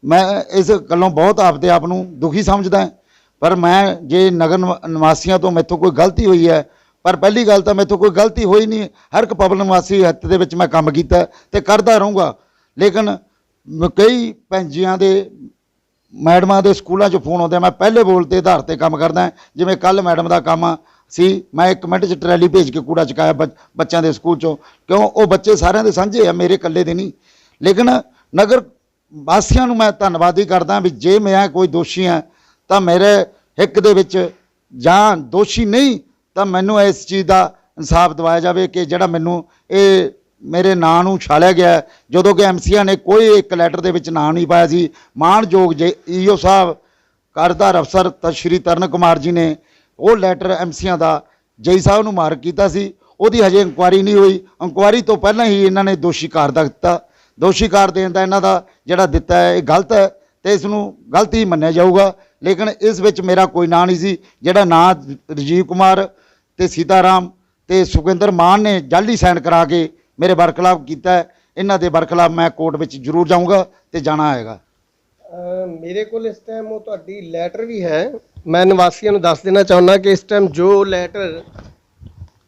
ਮੈਂ ਇਸ ਗੱਲੋਂ ਬਹੁਤ ਆਪਦੇ ਆਪ ਨੂੰ ਦੁਖੀ ਸਮਝਦਾ ਪਰ ਮੈਂ ਜੇ ਨਗਰ ਨਿਵਾ- ਨਿਵਾਸੀਆਂ ਤੋਂ ਮੈਥੋਂ ਕੋਈ ਗਲਤੀ ਹੋਈ ਹੈ, ਪਰ ਪਹਿਲੀ ਗੱਲ ਤਾਂ ਮੈਥੋਂ ਕੋਈ ਗਲਤੀ ਹੋਈ ਨਹੀਂ, ਹਰ ਇੱਕ ਪਬਲਿਕ ਨਿਵਾਸੀ ਹਿੱਤ ਦੇ ਵਿੱਚ ਮੈਂ ਕੰਮ ਕੀਤਾ ਤੇ ਕਰਦਾ ਰਹੂੰਗਾ। ਲੇਕਿਨ ਮ- ਕਈ ਭੈਣਜੀਆਂ ਦੇ, ਮੈਡਮਾਂ ਦੇ ਸਕੂਲਾਂ 'ਚ ਫੋਨ ਆਉਂਦੇ, ਮੈਂ ਪਹਿਲੇ ਬੋਲ ਤੇ ਆਧਾਰ ਤੇ ਕੰਮ ਕਰਦਾ, ਜਿਵੇਂ ਕੱਲ ਮੈਡਮ ਦਾ ਕੰਮ ਸੀ, ਮੈਂ ਇੱਕ ਮਿੰਟ 'ਚ ਟਰੈਲੀ ਭੇਜ ਕੇ ਕੂੜਾ ਚੁਕਾਇਆ ਬੱਚ- ਬੱਚਿਆਂ ਦੇ ਸਕੂਲ 'ਚੋਂ। ਕਿਉਂ? ਉਹ ਬੱਚੇ ਸਾਰਿਆਂ ਦੇ ਸਾਂਝੇ ਆ, ਮੇਰੇ ਇਕੱਲੇ ਦੇ ਨਹੀਂ। ਲੇਕਿਨ ਨਗਰ ਵਾਸੀਆਂ ਨੂੰ ਮੈਂ ਧੰਨਵਾਦ ਧੰਨਵਾਦੀ ਕਰਦਾ ਵੀ ਜੇ ਮੈਂ ਕੋਈ ਦੋਸ਼ੀ ਹਾਂ ਤਾਂ ਮੇਰੇ ਹਿੱਕ ਦੇ ਵਿੱਚ ਜਾਂ ਦੋਸ਼ੀ ਨਹੀਂ, ਤਾਂ ਮੈਨੂੰ ਇਸ ਚੀਜ਼ ਦਾ ਇਨਸਾਫ ਦਿਵਾਇਆ ਜਾਵੇ ਕਿ ਜਿਹੜਾ ਮੈਨੂੰ ਇਹ ਮੇਰੇ ਨਾਂ ਨੂੰ ਛਾਲਿਆ ਗਿਆ ਜਦੋਂ ਕਿ ਐਮਸੀਆ ਨੇ ਕੋਈ ਇੱਕ ਲੈਟਰ ਦੇ ਵਿੱਚ ਨਾਂ ਨਹੀਂ ਪਾਇਆ ਸੀ। ਮਾਣਯੋਗ ਜੇ ਈਓ ਸਾਹਿਬ ਕਾਰਜਦਾਰ ਅਫਸਰ ਤ ਸ਼੍ਰੀ ਤਰਨ ਕੁਮਾਰ ਜੀ ਨੇ ਉਹ ਲੈਟਰ ਐਮਸੀਆਂ ਦਾ ਜਈ ਸਾਹਿਬ ਨੂੰ ਮਾਰਕ ਕੀਤਾ ਸੀ। ਉਹਦੀ ਹਜੇ ਇਨਕੁਆਰੀ ਨਹੀਂ ਹੋਈ। ਇਨਕੁਆਰੀ ਤੋਂ ਪਹਿਲਾਂ ਹੀ ਇਹਨਾਂ ਨੇ ਦੋਸ਼ੀ ਕਾਰ ਦਾ ਦਿੱਤਾ। ਦੋਸ਼ੀ ਕਾਰ ਦੇਣ ਦਾ ਇਹਨਾਂ ਦਾ ਜਿਹੜਾ ਦਿੱਤਾ ਹੈ, ਇਹ ਗਲਤ ਹੈ ਤੇ ਇਸ ਨੂੰ ਗਲਤ ਹੀ ਮੰਨਿਆ ਜਾਊਗਾ। ਲੇਕਿਨ ਇਸ ਵਿੱਚ ਮੇਰਾ ਕੋਈ ਨਾਂ ਨਹੀਂ ਸੀ। ਜਿਹੜਾ ਨਾਂ ਰਜੀਵ ਕੁਮਾਰ ਤੇ ਸੀਤਾਰਾਮ ਤੇ ਸੁਖਵਿੰਦਰ ਮਾਨ ਨੇ ਜਾਲੀ ਸਾਈਨ ਕਰਾ ਕੇ ਮੇਰੇ ਬਰਖਲਾਫ ਕੀਤਾ ਇਹਨਾਂ ਦੇ ਬਰਖਲਾਫ ਮੈਂ ਕੋਰਟ ਵਿੱਚ ਜ਼ਰੂਰ ਜਾਊਂਗਾ ਤੇ ਜਾਣਾ ਹੈਗਾ। ਮੇਰੇ ਕੋਲ ਇਸ ਟਾਈਮ ਉਹ ਤੁਹਾਡੀ ਲੈਟਰ ਵੀ ਹੈ। ਮੈਂ ਨਿਵਾਸੀਆਂ ਨੂੰ ਦੱਸ ਦੇਣਾ ਚਾਹੁੰਦਾ ਕਿ ਇਸ ਟਾਈਮ ਜੋ ਲੈਟਰ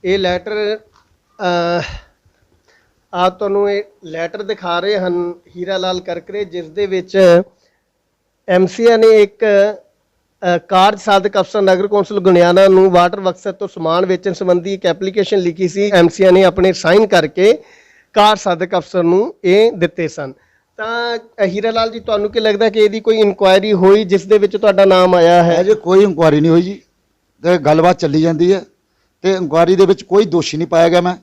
ਇਹ ਲੈਟਰ ਆ ਤੁਹਾਨੂੰ ਇਹ ਲੈਟਰ ਦਿਖਾ ਰਹੇ ਹਨ ਹੀਰਾ ਲਾਲ ਕਰਕਰੇ, ਜਿਸ ਦੇ ਵਿੱਚ ਐਮਸੀਆ ਨੇ ਇੱਕ ਕਾਰਜ ਸਾਧਕ ਅਫਸਰ ਨਗਰ ਕੌਂਸਲ ਗੁਣਿਆਣਾ ਨੂੰ ਵਾਟਰ ਵਕਸਰ ਤੋਂ ਸਮਾਨ ਵੇਚਣ ਸੰਬੰਧੀ ਇੱਕ ਐਪਲੀਕੇਸ਼ਨ ਲਿਖੀ ਸੀ। ਐਮਸੀਆ ਨੇ ਆਪਣੇ ਸਾਈਨ ਕਰਕੇ ਕਾਰਜ ਸਾਧਕ ਅਫਸਰ ਨੂੰ ਇਹ ਦਿੱਤੇ ਸਨ। ਤਾਂ ਹੀਰਾ ਲਾਲ ਜੀ, ਤੁਹਾਨੂੰ ਕੀ ਲੱਗਦਾ ਕਿ ਇਹਦੀ ਕੋਈ ਇਨਕੁਆਇਰੀ ਹੋਈ ਜਿਸ ਦੇ ਵਿੱਚ ਤੁਹਾਡਾ ਨਾਮ ਆਇਆ ਹੈ? ਅਜੇ ਕੋਈ ਇਨਕੁਆਇਰੀ ਨਹੀਂ ਹੋਈ ਜੀ। ਤੇ ਗੱਲਬਾਤ ਚੱਲੀ ਜਾਂਦੀ ਹੈ ਤੇ ਇਨਕੁਆਇਰੀ ਦੇ ਵਿੱਚ ਕੋਈ ਦੋਸ਼ੀ ਨਹੀਂ ਪਾਇਆ ਗਿਆ ਮੈਂ।